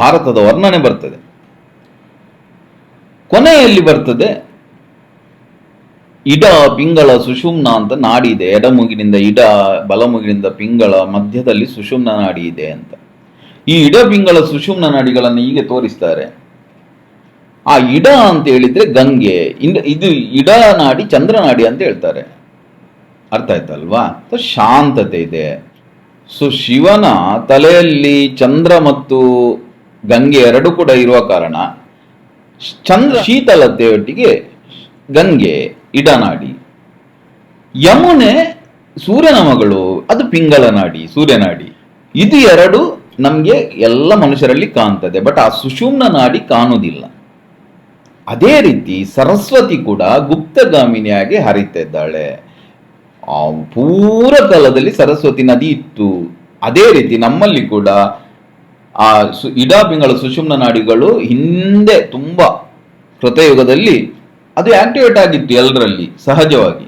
S1: ಭಾರತದ ವರ್ಣನೆ ಬರ್ತದೆ. ಕೊನೆಯಲ್ಲಿ ಬರ್ತದೆ ಇಡ ಪಿಂಗಳ ಸುಷುಮ್ನ ಅಂತ ನಾಡಿ ಇದೆ ಎಡಮುಗಿನಿಂದ ಇಡ, ಬಲಮುಗಿನಿಂದ ಪಿಂಗಳ ಮಧ್ಯದಲ್ಲಿ ಸುಷುಮ್ನ ನಾಡಿ ಇದೆ ಅಂತ. ಈ ಇಡ ಪಿಂಗಳ ಸುಷುಮ್ನ ನಾಡಿಗಳನ್ನು ಹೀಗೆ ತೋರಿಸ್ತಾರೆ. ಆ ಇಡ ಅಂತ ಹೇಳಿದ್ರೆ ಗಂಗೆ. ಇದು ಇಡ ನಾಡಿ, ಚಂದ್ರ ನಾಡಿ ಅಂತ ಹೇಳ್ತಾರೆ. ಅರ್ಥ ಆಯ್ತಲ್ವಾ? ಶಾಂತತೆ ಇದೆ. ಸೊ ಶಿವನ ತಲೆಯಲ್ಲಿ ಚಂದ್ರ ಮತ್ತು ಗಂಗೆ ಎರಡು ಕೂಡ ಇರುವ ಕಾರಣ. ಚಂದ್ರ ಶೀತಲತೆ ಒಟ್ಟಿಗೆ ಗಂಗೆ. ಇಡನಾಡಿ. ಯಮುನೆ ಸೂರ್ಯನ ಮಗಳು, ಅದು ಪಿಂಗಳ ನಾಡಿ ಸೂರ್ಯನಾಡಿ ಇದು ಎರಡು ನಮಗೆ ಎಲ್ಲ ಮನುಷ್ಯರಲ್ಲಿ ಕಾಣ್ತದೆ, ಬಟ್ ಆ ಸುಷುಮ್ನ ನಾಡಿ ಕಾಣುವುದಿಲ್ಲ ಅದೇ ರೀತಿ ಸರಸ್ವತಿ ಕೂಡ ಗುಪ್ತಗಾಮಿನಿಯಾಗಿ ಹರಿತಿದ್ದಾಳೆ. ಆ ಪೂರ ಕಾಲದಲ್ಲಿ ಸರಸ್ವತಿ ನದಿ ಇತ್ತು. ಅದೇ ರೀತಿ ನಮ್ಮಲ್ಲಿ ಕೂಡ ಆ ಸು ಇಡಾಪಿಂಗಳ ಸುಷುಮ್ನ ನಾಡಿಗಳು ಹಿಂದೆ ತುಂಬಾ ಕೃತಯುಗದಲ್ಲಿ ಅದು ಆಕ್ಟಿವೇಟ್ ಆಗಿತ್ತು ಎಲ್ಲರಲ್ಲಿ ಸಹಜವಾಗಿ.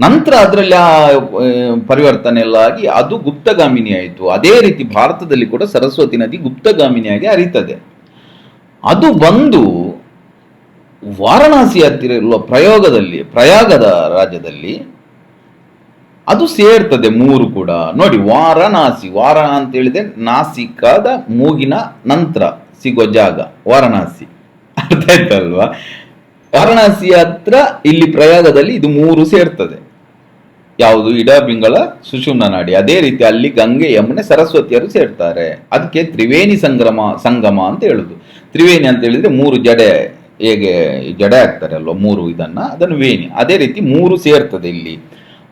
S1: ನಂತರ ಅದರಲ್ಲಿ ಆ ಪರಿವರ್ತನೆ ಎಲ್ಲ ಆಗಿ ಅದು ಗುಪ್ತಗಾಮಿನಿ ಆಯಿತು. ಅದೇ ರೀತಿ ಭಾರತದಲ್ಲಿ ಕೂಡ ಸರಸ್ವತಿ ನದಿ ಗುಪ್ತಗಾಮಿನಿಯಾಗಿ ಅರಿತದೆ ಅದು ಬಂದು ವಾರಣಾಸಿ ಹತ್ತಿರ ಇರುವ ಪ್ರಯೋಗದಲ್ಲಿ, ಪ್ರಯಾಗದ ರಾಜ್ಯದಲ್ಲಿ ಅದು ಸೇರ್ತದೆ ಮೂರು ಕೂಡ. ನೋಡಿ, ವಾರಣಾಸಿ, ವಾರಣ ಅಂತ ಹೇಳಿದ್ರೆ ನಾಸಿಕದ ಮೂಗಿನ ನಂತರ ಸಿಗೋ ಜಾಗ, ವಾರಣಾಸಿ. ಅರ್ಥ ಆಯ್ತಲ್ವಾ ವಾರಣಾಸಿ ಹತ್ರ ಇಲ್ಲಿ ಪ್ರಯಾಗದಲ್ಲಿ ಇದು ಮೂರು ಸೇರ್ತದೆ. ಯಾವುದು ಇಡಬಿಂಗಳ ಸುಷುಮ್ನ ನಾಡಿ. ಅದೇ ರೀತಿ ಅಲ್ಲಿ ಗಂಗೆ, ಯಮುನೆ, ಸರಸ್ವತಿಯರು ಸೇರ್ತಾರೆ. ಅದಕ್ಕೆ ತ್ರಿವೇಣಿ ಸಂಗ್ರಮ, ಸಂಗಮ ಅಂತ ಹೇಳುದು. ತ್ರಿವೇಣಿ ಅಂತ ಹೇಳಿದ್ರೆ ಮೂರು ಜಡೆ ಹೇಗೆ ಜಡೆ ಆಗ್ತಾರೆ ಅಲ್ವಾ ಮೂರು ಇದನ್ನ, ಅದನ್ನು ವೇಣಿ. ಅದೇ ರೀತಿ ಮೂರು ಸೇರ್ತದೆ ಇಲ್ಲಿ.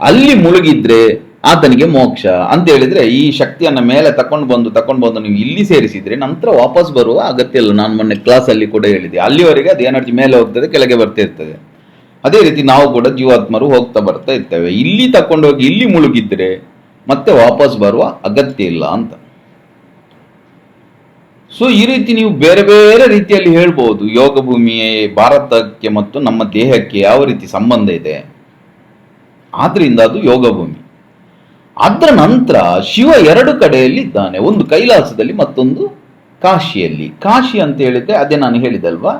S1: ಅಲ್ಲಿ ಮುಳುಗಿದ್ರೆ ಆತನಿಗೆ ಮೋಕ್ಷ. ಅಂತ ಹೇಳಿದ್ರೆ ಈ ಶಕ್ತಿಯನ್ನ ಮೇಲೆ ತಕೊಂಡು ಬಂದು ತಕೊಂಡು ಬಂದು ನೀವು ಇಲ್ಲಿ ಸೇರಿಸಿದ್ರೆ ನಂತರ ವಾಪಸ್ ಬರುವ ಅಗತ್ಯ ಇಲ್ಲ. ನಾನು ಮೊನ್ನೆ ಕ್ಲಾಸಲ್ಲಿ ಕೂಡ ಹೇಳಿದೆ ಅಲ್ಲಿವರೆಗೆ ಅದು ಎನರ್ಜಿ ಮೇಲೆ ಹೋಗ್ತದೆ, ಕೆಳಗೆ ಬರ್ತಾ ಇರ್ತದೆ. ಅದೇ ರೀತಿ ನಾವು ಕೂಡ ಜೀವಾತ್ಮರು ಹೋಗ್ತಾ ಬರ್ತಾ ಇರ್ತೇವೆ. ಇಲ್ಲಿ ತಕೊಂಡು ಹೋಗಿ, ಇಲ್ಲಿ ಮುಳುಗಿದ್ರೆ ಮತ್ತೆ ವಾಪಸ್ ಬರುವ ಅಗತ್ಯ ಇಲ್ಲ ಅಂತ. ಸೊ ಈ ರೀತಿ ನೀವು ಬೇರೆ ಬೇರೆ ರೀತಿಯಲ್ಲಿ ಹೇಳ್ಬೋದು. ಯೋಗ ಭೂಮಿಯೇ, ಭಾರತಕ್ಕೆ ಮತ್ತು ನಮ್ಮ ದೇಹಕ್ಕೆ ಯಾವ ರೀತಿ ಸಂಬಂಧ ಇದೆ. ಆದ್ರಿಂದ ಅದು ಯೋಗ ಭೂಮಿ. ಅದರ ನಂತರ ಶಿವ ಎರಡು ಕಡೆಯಲ್ಲಿ ಇದ್ದಾನೆ ಒಂದು ಕೈಲಾಸದಲ್ಲಿ ಮತ್ತೊಂದು ಕಾಶಿಯಲ್ಲಿ. ಕಾಶಿ ಅಂತ ಹೇಳಿದ್ರೆ ಅದೇ ನಾನು ಹೇಳಿದಲ್ವಾ?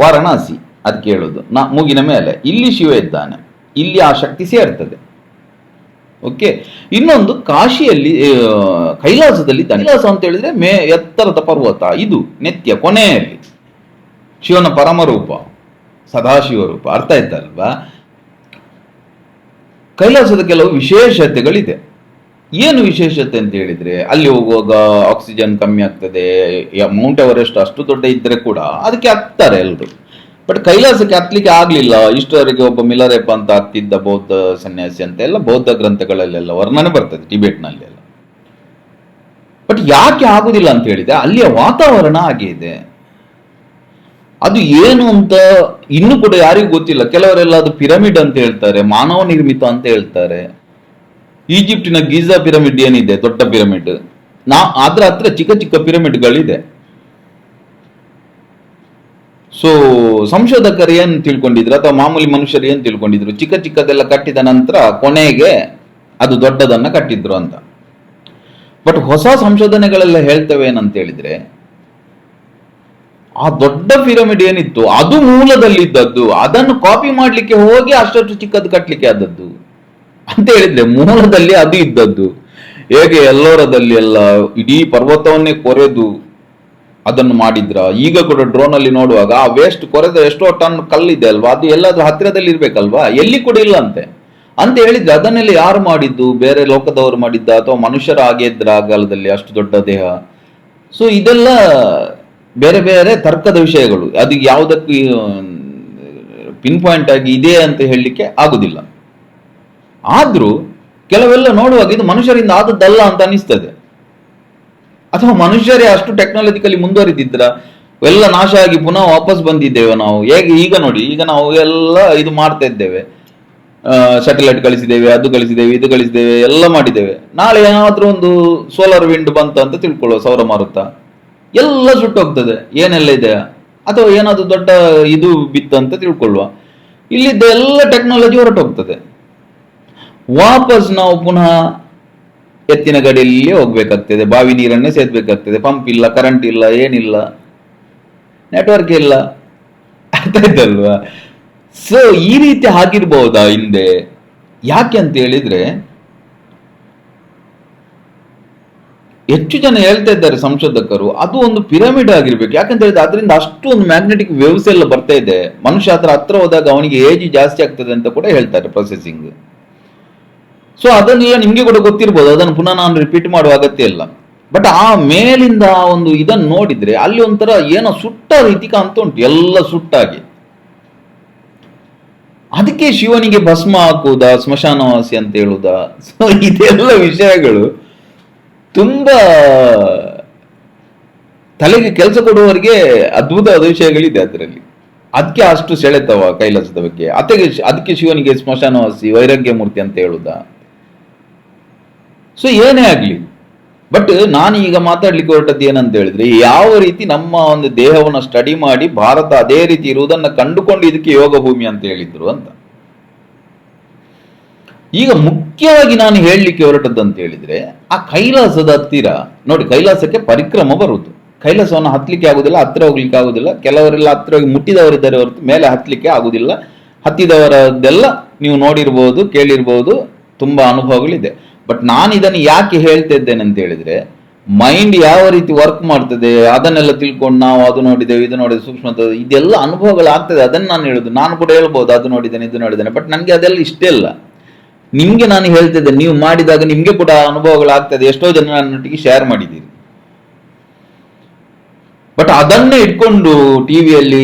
S1: ವಾರಣಾಸಿ. ಅದು ಕೇಳೋದು. ನಾ, ಮೂಗಿನ ಮೇಲೆ. ಇಲ್ಲಿ ಶಿವ ಇದ್ದಾನೆ. ಇಲ್ಲಿ ಆ ಶಕ್ತಿ ಸೇರ್ತದೆ. ಓಕೆ? ಇನ್ನೊಂದು ಕಾಶಿಯಲ್ಲಿ ಕೈಲಾಸದಲ್ಲಿ ಕೈಲಾಸ ಅಂತ ಹೇಳಿದ್ರೆ ಮೇ, ಎತ್ತರದ ಪರ್ವತ. ಇದು ನೆತ್ಯ ಕೊನೆಯಲ್ಲಿ. ಶಿವನ ಪರಮರೂಪ. ಸದಾಶಿವರೂಪ. ಅರ್ಥ ಆಯ್ತಲ್ವಾ? ಕೈಲಾಸದ ಕೆಲವು ವಿಶೇಷತೆಗಳಿದೆ. ಏನು ವಿಶೇಷತೆ ಅಂತ ಹೇಳಿದ್ರೆ, ಅಲ್ಲಿ ಹೋಗುವಾಗ ಆಕ್ಸಿಜನ್ ಕಮ್ಮಿ ಆಗ್ತದೆ ಮೌಂಟ್ ಎವರೆಸ್ಟ್ ಅಷ್ಟು ದೊಡ್ಡ ಇದ್ರೆ ಕೂಡ ಅದಕ್ಕೆ ಹತ್ತಾರೆ ಎಲ್ರು. ಬಟ್ ಕೈಲಾಸಕ್ಕೆ ಹತ್ತಲಿಕ್ಕೆ ಆಗ್ಲಿಲ್ಲ. ಇಷ್ಟವರೆಗೆ ಒಬ್ಬ ಮಿಲರೇಪ ಅಂತ ಹತ್ತಿದ್ದ ಬೌದ್ಧ ಸನ್ಯಾಸಿ ಅಂತ ಎಲ್ಲ ಬೌದ್ಧ ಗ್ರಂಥಗಳಲ್ಲೆಲ್ಲ ವರ್ಣನೆ ಬರ್ತದೆ ಟಿಬೆಟ್ನಲ್ಲಿ ಎಲ್ಲ. ಬಟ್ ಯಾಕೆ ಆಗುದಿಲ್ಲ ಅಂತ ಹೇಳಿದ್ರೆ, ಅಲ್ಲಿಯ ವಾತಾವರಣ ಹಾಗೆ ಇದೆ. ಅದು ಏನು ಅಂತ ಇನ್ನು ಕೂಡ ಯಾರಿಗೂ ಗೊತ್ತಿಲ್ಲ. ಕೆಲವರೆಲ್ಲ ಅದು ಪಿರಮಿಡ್ ಅಂತ ಹೇಳ್ತಾರೆ, ಮಾನವ ನಿರ್ಮಿತ ಅಂತ ಹೇಳ್ತಾರೆ. ಈಜಿಪ್ಟಿನ ಗೀಜಾ ಪಿರಮಿಡ್ ಏನಿದೆ, ದೊಡ್ಡ ಪಿರಮಿಡ್? ನಾ ಅದ್ರ ಹತ್ರ ಚಿಕ್ಕ ಚಿಕ್ಕ ಪಿರಮಿಡ್ಗಳಿದೆ. ಸೊ ಸಂಶೋಧಕರು ಏನ್ ತಿಳ್ಕೊಂಡಿದ್ರು? ಅಥವಾ ಮಾಮೂಲಿ ಮನುಷ್ಯರು ಏನ್ ತಿಳ್ಕೊಂಡಿದ್ರು? ಚಿಕ್ಕ ಚಿಕ್ಕದೆಲ್ಲ ಕಟ್ಟಿದ ನಂತರ ಕೊನೆಗೆ ಅದು ದೊಡ್ಡದನ್ನ ಕಟ್ಟಿದ್ರು ಅಂತ. ಬಟ್ ಹೊಸ ಸಂಶೋಧನೆಗಳೆಲ್ಲ ಹೇಳ್ತವೆ ಏನಂತ ಹೇಳಿದ್ರೆ ಆ ದೊಡ್ಡ ಪಿರಮಿಡ್ ಏನಿತ್ತು, ಅದು ಮೂಲದಲ್ಲಿದ್ದದ್ದು, ಅದನ್ನು ಕಾಪಿ ಮಾಡ್ಲಿಕ್ಕೆ ಹೋಗಿ ಅಷ್ಟಷ್ಟು ಚಿಕ್ಕದು ಕಟ್ಟಲಿಕ್ಕೆ ಆದದ್ದು. ಅಂತ ಹೇಳಿದ್ರೆ ಮೂಲದಲ್ಲಿ ಅದು ಇದ್ದದ್ದು. ಹೇಗೆ ಎಲ್ಲೋರದಲ್ಲಿ ಎಲ್ಲ ಇಡೀ ಪರ್ವತವನ್ನೇ ಕೊರೆದು ಅದನ್ನು ಮಾಡಿದ್ರ? ಈಗ ಕೂಡ ಡ್ರೋನ್ ಅಲ್ಲಿ ನೋಡುವಾಗ, ಆ ವೇಸ್ಟ್ ಕೊರೆದ ಎಷ್ಟೋ ಟನ್ ಕಲ್ಲಿದೆ ಅಲ್ವಾ? ಅದು ಎಲ್ಲಾದ್ರೂ ಹತ್ತಿರದಲ್ಲಿ ಇರ್ಬೇಕಲ್ವಾ? ಎಲ್ಲಿ ಕೂಡ ಇಲ್ಲ ಅಂತೆ ಅಂತ ಹೇಳಿದ್ರೆ ಅದನ್ನೆಲ್ಲ ಯಾರು ಮಾಡಿದ್ದು? ಬೇರೆ ಲೋಕದವರು ಮಾಡಿದ್ದ ಅಥವಾ ಮನುಷ್ಯರ ಹಾಗೆ ಆ ಕಾಲದಲ್ಲಿ ಅಷ್ಟು ದೊಡ್ಡ ದೇಹ? ಸೊ ಇದೆಲ್ಲ ಬೇರೆ ಬೇರೆ ತರ್ಕದ ವಿಷಯಗಳು. ಅದು ಯಾವುದಕ್ಕೂ ಪಿನ್ ಪಾಯಿಂಟ್ ಆಗಿ ಇದೆ ಅಂತ ಹೇಳಲಿಕ್ಕೆ ಆಗುದಿಲ್ಲ. ಆದ್ರೂ ಕೆಲವೆಲ್ಲ ನೋಡುವಾಗ ಇದು ಮನುಷ್ಯರಿಂದ ಆದದ್ದಲ್ಲ ಅಂತ ಅನಿಸ್ತದೆ ಅಥವಾ ಮನುಷ್ಯರೇ ಅಷ್ಟು ಟೆಕ್ನಾಲಜಿಕಲಿ ಮುಂದುವರಿದಿದ್ರ, ಎಲ್ಲ ನಾಶ ಆಗಿ ಪುನಃ ವಾಪಸ್ ಬಂದಿದ್ದೇವೆ ನಾವು. ಹೇಗೆ ಈಗ ನೋಡಿ, ಈಗ ನಾವು ಎಲ್ಲ ಇದು ಮಾಡ್ತಾ ಇದ್ದೇವೆ. ಸ್ಯಾಟಲೈಟ್ ಕಳಿಸಿದ್ದೇವೆ, ಅದು ಕಳಿಸಿದ್ದೇವೆ, ಇದು ಕಳಿಸಿದ್ದೇವೆ, ಎಲ್ಲ ಮಾಡಿದ್ದೇವೆ. ನಾಳೆ ಏನಾದ್ರೂ ಒಂದು ಸೋಲಾರ್ ವಿಂಡ್ ಬಂತು ಅಂತ ತಿಳ್ಕೊಳ್ಳುವ ಸೌರ ಮಾರುತ. ಎಲ್ಲ ಸುಟ್ಟೋಗ್ತದೆ. ಏನೆಲ್ಲ ಇದೆ? ಅಥವಾ ಏನಾದ್ರೂ ದೊಡ್ಡ ಇದು ಬಿತ್ತು ಅಂತ ತಿಳ್ಕೊಳ್ಳುವ. ಇಲ್ಲಿದ್ದ ಎಲ್ಲ ಟೆಕ್ನಾಲಜಿ ಹೊರಟೋಗ್ತದೆ. ವಾಪಸ್ ನಾವು ಪುನಃ ಎತ್ತಿನ ಗಡಿಯಲ್ಲಿ ಹೋಗ್ಬೇಕಾಗ್ತದೆ. ಬಾವಿ ನೀರನ್ನೇ ಸೇದ್ಬೇಕಾಗ್ತದೆ. ಪಂಪ್ ಇಲ್ಲ ಕರೆಂಟ್ ಇಲ್ಲ, ಏನಿಲ್ಲ. ನೆಟ್ವರ್ಕ್ ಇಲ್ಲ. ಅರ್ಥ ಆಯ್ತಲ್ವಾ? ಸೊ ಈ ರೀತಿ ಆಗಿರ್ಬಹುದಾ ಹಿಂದೆ? ಯಾಕೆ ಅಂತ ಹೇಳಿದ್ರೆ, ಹೆಚ್ಚು ಜನ ಹೇಳ್ತಾ ಇದ್ದಾರೆ ಸಂಶೋಧಕರು, ಅದು ಒಂದು ಪಿರಮಿಡ್ ಆಗಿರ್ಬೇಕು. ಯಾಕಂತ ಹೇಳಿದ್ರೆ ಅದರಿಂದ ಅಷ್ಟು ಒಂದು ಮ್ಯಾಗ್ನೆಟಿಕ್ ವೇವ್ಸ್ ಎಲ್ಲ ಬರ್ತಾ ಇದೆ. ಮನುಷ್ಯ ಅದರ ಹತ್ರ ಹೋದಾಗ ಅವನಿಗೆ ಏಜ್ ಜಾಸ್ತಿ ಆಗ್ತದೆ ಅಂತ ಕೂಡ ಹೇಳ್ತಾರೆ ಪ್ರೊಸೆಸಿಂಗ್ ಸೊ ಅದನ್ನೆಲ್ಲ ನಿಮಗೆ ಕೂಡ ಗೊತ್ತಿರ್ಬೋದು. ಅದನ್ನು ಪುನಃ ನಾನು ರಿಪೀಟ್ ಮಾಡುವ ಅಗತ್ಯ ಇಲ್ಲ. ಬಟ್ ಆ ಮೇಲಿಂದ ಒಂದು ಇದನ್ನು ನೋಡಿದ್ರೆ ಅಲ್ಲಿ ಒಂಥರ ಏನೋ ಸುಟ್ಟ ರೀತಿ ಕಾಣ್ತಾ ಉಂಟು. ಎಲ್ಲ ಸುಟ್ಟಾಗಿ. ಅದಕ್ಕೆ ಶಿವನಿಗೆ ಭಸ್ಮ ಹಾಕುವುದ, ಸ್ಮಶಾನವಾಸಿ ಅಂತ ಹೇಳುವುದ? ಸೊ ಇದೆಲ್ಲ ವಿಷಯಗಳು ತುಂಬಾ ತಲೆಗೆ ಕೆಲಸ ಕೊಡುವವರಿಗೆ ಅದ್ಭುತವಾದ ವಿಷಯಗಳಿದೆ ಅದರಲ್ಲಿ. ಅದಕ್ಕೆ ಅಷ್ಟು ಸೆಳೆತವ ಕೈಲಾಸದ ಬಗ್ಗೆ. ಅದಕ್ಕೆ ಅದಕ್ಕೆ ಶಿವನಿಗೆ ಸ್ಮಶಾನವಾಸಿ ವೈರಾಗ್ಯ ಮೂರ್ತಿ ಅಂತ ಹೇಳುದಾ ಸೊ ಏನೇ ಆಗಲಿ. ಬಟ್ ನಾನು ಈಗ ಮಾತಾಡ್ಲಿಕ್ಕೆ ಹೊರಟದ್ದು ಏನಂತ ಹೇಳಿದ್ರೆ, ಯಾವ ರೀತಿ ನಮ್ಮ ಒಂದು ದೇಹವನ್ನು ಸ್ಟಡಿ ಮಾಡಿ ಭಾರತ ಅದೇ ರೀತಿ ಇರುವುದನ್ನ ಕಂಡುಕೊಂಡು ಇದಕ್ಕೆ ಯೋಗ ಭೂಮಿ ಅಂತ ಹೇಳಿದ್ರು ಅಂತ. ಈಗ ಮುಖ್ಯವಾಗಿ ನಾನು ಹೇಳಲಿಕ್ಕೆ ಹೊರಟದ್ದು ಅಂತ ಹೇಳಿದ್ರೆ, ಆ ಕೈಲಾಸದ ಹತ್ತಿರ, ನೋಡಿ ಕೈಲಾಸಕ್ಕೆ ಪರಿಕ್ರಮ ಬರುವುದು. ಕೈಲಾಸವನ್ನು ಹತ್ತಲಿಕ್ಕೆ ಆಗುದಿಲ್ಲ, ಹತ್ತಿರ ಹೋಗ್ಲಿಕ್ಕೆ ಆಗುದಿಲ್ಲ. ಕೆಲವರೆಲ್ಲ ಹತ್ತಿರ ಹೋಗಿ ಮುಟ್ಟಿದವರಿದ್ದಾರೆ ಹೊರತು ಮೇಲೆ ಹತ್ತಲಿಕ್ಕೆ ಆಗುದಿಲ್ಲ. ಹತ್ತಿದವರದ್ದೆಲ್ಲ ನೀವು ನೋಡಿರ್ಬೋದು, ಕೇಳಿರ್ಬೋದು, ತುಂಬಾ ಅನುಭವಗಳಿದೆ. ಬಟ್ ನಾನು ಇದನ್ನು ಯಾಕೆ ಹೇಳ್ತಾ ಇದ್ದೇನೆ ಅಂತ ಹೇಳಿದ್ರೆ ಮೈಂಡ್ ಯಾವ ರೀತಿ ವರ್ಕ್ ಮಾಡ್ತದೆ, ಅದನ್ನೆಲ್ಲ ತಿಳ್ಕೊಂಡು ನಾವು ಅದು ನೋಡಿದ್ದೇವೆ, ಇದು ನೋಡಿದೆ ಸೂಕ್ಷ್ಮ ಇದೆಲ್ಲ ಅನುಭವಗಳಾಗ್ತದೆ, ಅದನ್ನ ನಾನು ಹೇಳುದು. ನಾನು ಕೂಡ ಹೇಳ್ಬೋದು, ಅದು ನೋಡಿದ್ದೇನೆ, ಇದು ನೋಡಿದ್ದೇನೆ ಬಟ್ ನನಗೆ ಅದೆಲ್ಲ ಇಷ್ಟ ಇಲ್ಲ. ನಿಮ್ಗೆ ನಾನು ಹೇಳ್ತಿದ್ದೆ, ನೀವು ಮಾಡಿದಾಗ ನಿಮ್ಗೆ ಕೂಡ ಅನುಭವಗಳಾಗ್ತದೆ, ಎಷ್ಟೋ ಜನ ನನ್ನೊಟ್ಟಿಗೆ ಶೇರ್ ಮಾಡಿದ್ದೀರಿ. ಬಟ್ ಅದನ್ನೇ ಇಟ್ಕೊಂಡು ಟಿವಿಯಲ್ಲಿ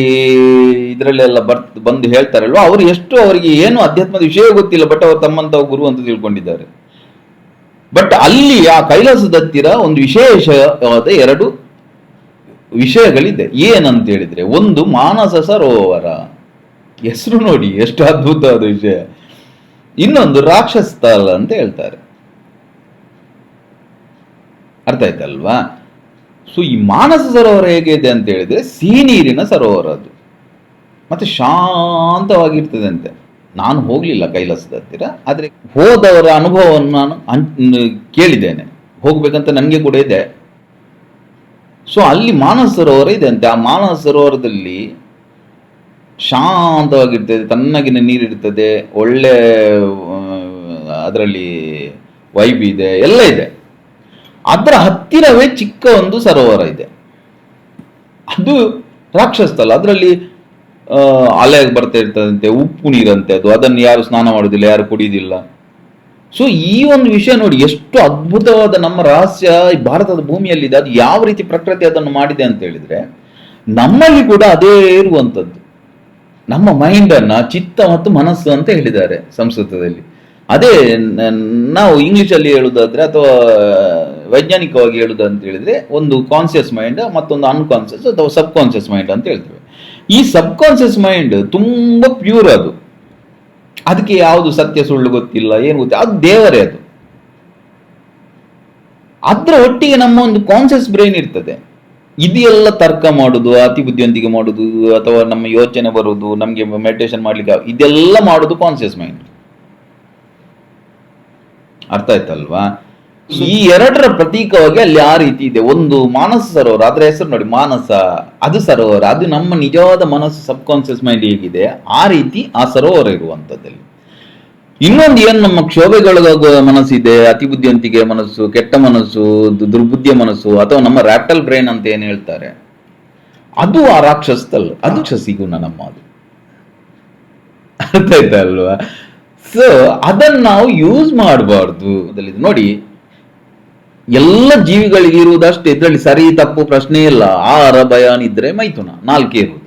S1: ಇದರಲ್ಲೆಲ್ಲ ಬರ್, ಬಂದು ಹೇಳ್ತಾರಲ್ವ, ಅವರು ಎಷ್ಟು ಅವರಿಗೆ ಏನು ಅಧ್ಯಾತ್ಮದ ವಿಷಯ ಗೊತ್ತಿಲ್ಲ ಬಟ್ ಅವರು ತಮ್ಮಂತ ಗುರು ಅಂತ ತಿಳ್ಕೊಂಡಿದ್ದಾರೆ. ಬಟ್ ಅಲ್ಲಿ ಆ ಕೈಲಾಸದ ಹತ್ತಿರ ಒಂದು ವಿಶೇಷವಾದ ಎರಡು ವಿಷಯಗಳಿದೆ. ಏನಂತ ಹೇಳಿದ್ರೆ ಒಂದು ಮಾನಸ ಸರೋವರ ಹೆಸರು ನೋಡಿ, ಎಷ್ಟು ಅದ್ಭುತವಾದ ವಿಷಯ. ಇನ್ನೊಂದು ರಾಕ್ಷಸ ಅಂತ ಹೇಳ್ತಾರೆ. ಅರ್ಥ ಆಯ್ತಲ್ವಾ? ಸೊ ಈ ಮಾನಸ ಸರೋವರ ಹೇಗಿದೆ ಅಂತ ಹೇಳಿದ್ರೆ ಸಿಹಿ ನೀರಿನ ಸರೋವರ ಅದು. ಮತ್ತೆ ಶಾಂತವಾಗಿರ್ತದೆ ಅಂತೆ ನಾನು ಹೋಗಲಿಲ್ಲ ಕೈಲಾಸದ ಹತ್ತಿರ, ಆದರೆ ಹೋದವರ ಅನುಭವವನ್ನು ನಾನು ಕೇಳಿದ್ದೇನೆ. ಹೋಗಬೇಕಂತ ನನಗೆ ಕೂಡ ಇದೆ. ಸೊ ಅಲ್ಲಿ ಮಾನಸ ಸರೋವರ ಇದೆ ಅಂತೆ. ಆ ಮಾನಸ ಸರೋವರದಲ್ಲಿ ಶಾಂತವಾಗಿರ್ತದೆ ತನ್ನಗಿನ ನೀರಿರ್ತದೆ ಒಳ್ಳೆ ಅದರಲ್ಲಿ ವೈಬ್ ಇದೆ, ಎಲ್ಲ ಇದೆ. ಅದರ ಹತ್ತಿರವೇ ಚಿಕ್ಕ ಒಂದು ಸರೋವರ ಇದೆ. ಅದು ರಾಕ್ಷಸ್ಥಲ ಅದರಲ್ಲಿ ಅಲೆ ಬರ್ತಾ ಇರ್ತದಂತೆ, ಉಪ್ಪು ನೀರಂತೆ ಅದು. ಅದನ್ನು ಯಾರು ಸ್ನಾನ ಮಾಡೋದಿಲ್ಲ ಯಾರು ಕುಡಿಯೋದಿಲ್ಲ ಸೊ ಈ ಒಂದು ವಿಷಯ ನೋಡಿ, ಎಷ್ಟು ಅದ್ಭುತವಾದ ನಮ್ಮ ರಹಸ್ಯ ಭಾರತದ ಭೂಮಿಯಲ್ಲಿದೆ. ಅದು ಯಾವ ರೀತಿ ಪ್ರಕೃತಿ ಅದನ್ನು ಮಾಡಿದೆ ಅಂತ ಹೇಳಿದ್ರೆ, ನಮ್ಮಲ್ಲಿ ಕೂಡ ಅದೇ ಇರುವಂಥದ್ದು. ನಮ್ಮ ಮೈಂಡ್ ಅನ್ನ, ಚಿತ್ತ ಮತ್ತು ಮನಸ್ಸು ಅಂತ ಹೇಳಿದ್ದಾರೆ ಸಂಸ್ಕೃತದಲ್ಲಿ. ಅದೇ ನಾವು ಅಲ್ಲಿ ಹೇಳುದಾದ್ರೆ ಅಥವಾ, ವೈಜ್ಞಾನಿಕವಾಗಿ ಹೇಳುದಂತ ಹೇಳಿದ್ರೆ, ಒಂದು ಕಾನ್ಸಿಯಸ್ ಮೈಂಡ್ ಮತ್ತೊಂದು ಅನ್ಕಾನ್ಸಿಯಸ್ ಅಥವಾ ಸಬ್ ಕಾನ್ಸಿಯಸ್ ಮೈಂಡ್ ಅಂತ ಹೇಳ್ತೇವೆ. ಈ ಸಬ್ ಕಾನ್ಸಿಯಸ್ ಮೈಂಡ್ ತುಂಬಾ ಪ್ಯೂರ್ ಅದು. ಅದಕ್ಕೆ ಯಾವುದು ಸತ್ಯ ಸುಳ್ಳು ಗೊತ್ತಿಲ್ಲ, ಏನು ಗೊತ್ತಿಲ್ಲ ಅದು ದೇವರೇ ಅದು. ಅದ್ರ ಒಟ್ಟಿಗೆ ನಮ್ಮ ಒಂದು ಕಾನ್ಸಿಯಸ್ ಬ್ರೈನ್ ಇರ್ತದೆ. ಇದೆಲ್ಲ ತರ್ಕ ಮಾಡುದು, ಅತಿ ಬುದ್ಧಿಯೊಂದಿಗೆ ಮಾಡುದು, ಅಥವಾ ನಮ್ಮ ಯೋಚನೆ ಬರುವುದು ನಮಗೆ ಮೆಡಿಟೇಷನ್ ಮಾಡ್ಲಿಕ್ಕೆ ಇದೆಲ್ಲ ಮಾಡುದು ಕಾನ್ಸಿಯಸ್ ಮೈಂಡ್ ಅರ್ಥ ಆಯ್ತಲ್ವಾ? ಈ ಎರಡರ ಪ್ರತೀಕವಾಗಿ ಅಲ್ಲಿ ಆ ರೀತಿ ಇದೆ. ಒಂದು ಮಾನಸ ಸರೋವರ, ಅದರ ಹೆಸರು ನೋಡಿ, ಮಾನಸ. ಅದು ಸರೋವರ. ಅದು ನಮ್ಮ ನಿಜವಾದ ಮನಸ್ಸು ಸಬ್ ಕಾನ್ಸಿಯಸ್ ಮೈಂಡ್ ಹೇಗಿದೆ. ಆ ರೀತಿ ಆ ಸರೋವರ ಇರುವಂತದ್ದಲ್ಲಿ ಇನ್ನೊಂದು ಏನು ನಮ್ಮ ಕ್ಷೋಭೆಗೊಳಗಾಗುವ ಮನಸ್ಸಿದೆ ಅತಿ ಬುದ್ಧಿವಂತಿಕೆ ಮನಸ್ಸು, ಕೆಟ್ಟ ಮನಸ್ಸು ದುರ್ಬುದ್ಧಿಯ ಮನಸ್ಸು, ಅಥವಾ ನಮ್ಮ ರ್ಯಾಪ್ಟಲ್ ಬ್ರೈನ್ ಅಂತ ಏನು ಹೇಳ್ತಾರೆ? ಅದು ಆ ರಾಕ್ಷಸದಲ್ಲ, ಅದು ನಮ್ಮ ಅದು ಅರ್ಥ ಆಯ್ತಾ ಅಲ್ವಾ? ಸೊ ಅದನ್ನ ನಾವು ಯೂಸ್ ಮಾಡಬಾರ್ದು. ನೋಡಿ ಎಲ್ಲ ಜೀವಿಗಳಿಗೆ ಇರುವುದಷ್ಟೇ, ಇದರಲ್ಲಿ ಸರಿ ತಪ್ಪು ಪ್ರಶ್ನೆ ಇಲ್ಲ. ಆರ ಭಯ, ನಿದ್ರೆ, ಮೈಥುನ, ನಾಲ್ಕೇ ಇರುವುದು.